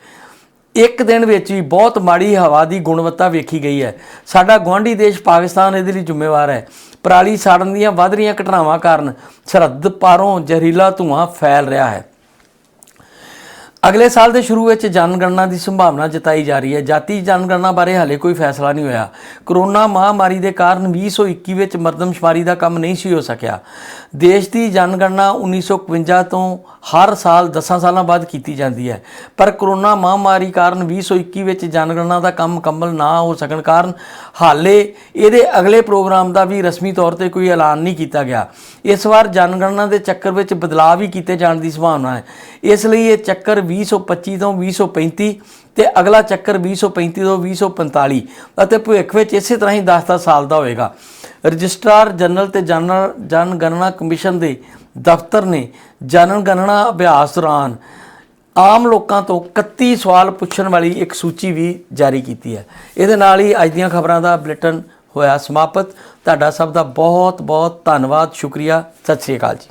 [SPEAKER 1] ਇੱਕ ਦਿਨ ਵਿੱਚ ਵੀ ਬਹੁਤ ਮਾੜੀ ਹਵਾ ਦੀ ਗੁਣਵੱਤਾ ਵੇਖੀ ਗਈ ਹੈ। ਸਾਡਾ ਗੁਆਂਢੀ ਦੇਸ਼ ਪਾਕਿਸਤਾਨ ਇਹਦੇ ਲਈ ਜ਼ਿੰਮੇਵਾਰ ਹੈ। ਪਰਾਲੀ ਸਾੜਨ ਦੀਆਂ ਵੱਧ ਰਹੀਆਂ ਘਟਨਾਵਾਂ ਕਾਰਨ ਸਰਹੱਦ ਪਾਰੋਂ ਜ਼ਹਿਰੀਲਾ ਧੂਆਂ ਫੈਲ ਰਿਹਾ ਹੈ। ਅਗਲੇ ਸਾਲ ਦੇ ਸ਼ੁਰੂ ਵਿੱਚ ਜਨਗਣਨਾ ਦੀ ਸੰਭਾਵਨਾ ਜਤਾਈ ਜਾ ਰਹੀ ਹੈ। ਜਾਤੀ ਜਨਗਣਨਾ ਬਾਰੇ ਹਾਲੇ ਕੋਈ ਫੈਸਲਾ ਨਹੀਂ ਹੋਇਆ। ਕਰੋਨਾ ਮਹਾਮਾਰੀ ਦੇ ਕਾਰਨ 2021 ਵਿੱਚ ਮਰਦਮਸ਼ੁਮਾਰੀ ਦਾ ਕੰਮ ਨਹੀਂ ਸੀ ਹੋ ਸਕਿਆ। ਦੇਸ਼ ਦੀ ਜਨਗਣਨਾ 1951 ਤੋਂ ਹਰ ਸਾਲ 10 ਸਾਲਾਂ ਬਾਅਦ ਕੀਤੀ ਜਾਂਦੀ ਹੈ। ਪਰ ਕਰੋਨਾ ਮਹਾਮਾਰੀ ਕਾਰਨ 2021 ਵਿੱਚ ਜਨਗਣਨਾ ਦਾ ਕੰਮ ਮੁਕੰਮਲ ਨਾ ਹੋ ਸਕਣ ਕਾਰਨ ਹਾਲੇ ਇਹਦੇ ਅਗਲੇ ਪ੍ਰੋਗਰਾਮ ਦਾ ਵੀ ਰਸਮੀ ਤੌਰ ਤੇ ਕੋਈ ਐਲਾਨ ਨਹੀਂ ਕੀਤਾ ਗਿਆ। ਇਸ ਵਾਰ ਜਨਗਣਨਾ ਦੇ ਚੱਕਰ ਵਿੱਚ ਬਦਲਾਅ ਵੀ ਕੀਤੇ ਜਾਣ ਦੀ ਸੰਭਾਵਨਾ ਹੈ। ਇਸ ਲਈ ਇਹ ਚੱਕਰ 2025 ਤੋਂ 2035 ਤੇ ਅਗਲਾ ਚੱਕਰ 2035 ਤੋਂ 2045 ਅਤੇ ਭਵਿੱਖ ਵਿੱਚ ਇਸੇ ਤਰ੍ਹਾਂ ਹੀ 10-10 ਸਾਲ ਦਾ ਹੋਏਗਾ। ਰਜਿਸਟਰਾਰ ਜਨਰਲ ਤੇ ਜਨਰਲ ਜਨਗਣਨਾ ਕਮਿਸ਼ਨ ਦੇ ਦਫ਼ਤਰ ਨੇ ਜਨਗਣਨਾ ਅਭਿਆਸ ਦੌਰਾਨ ਆਮ ਲੋਕਾਂ ਤੋਂ 31 ਸਵਾਲ ਪੁੱਛਣ ਵਾਲੀ ਇੱਕ ਸੂਚੀ ਵੀ ਜਾਰੀ ਕੀਤੀ ਹੈ। ਇਹਦੇ ਨਾਲ ਹੀ ਅੱਜ ਦੀਆਂ ਖਬਰਾਂ ਦਾ ਬੁਲੇਟਿਨ ਹੋਇਆ ਸਮਾਪਤ। ਤੁਹਾਡਾ ਸਭ ਦਾ ਬਹੁਤ ਬਹੁਤ ਧੰਨਵਾਦ। ਸ਼ੁਕਰੀਆ। ਸਤਿ ਸ਼੍ਰੀ ਅਕਾਲ ਜੀ।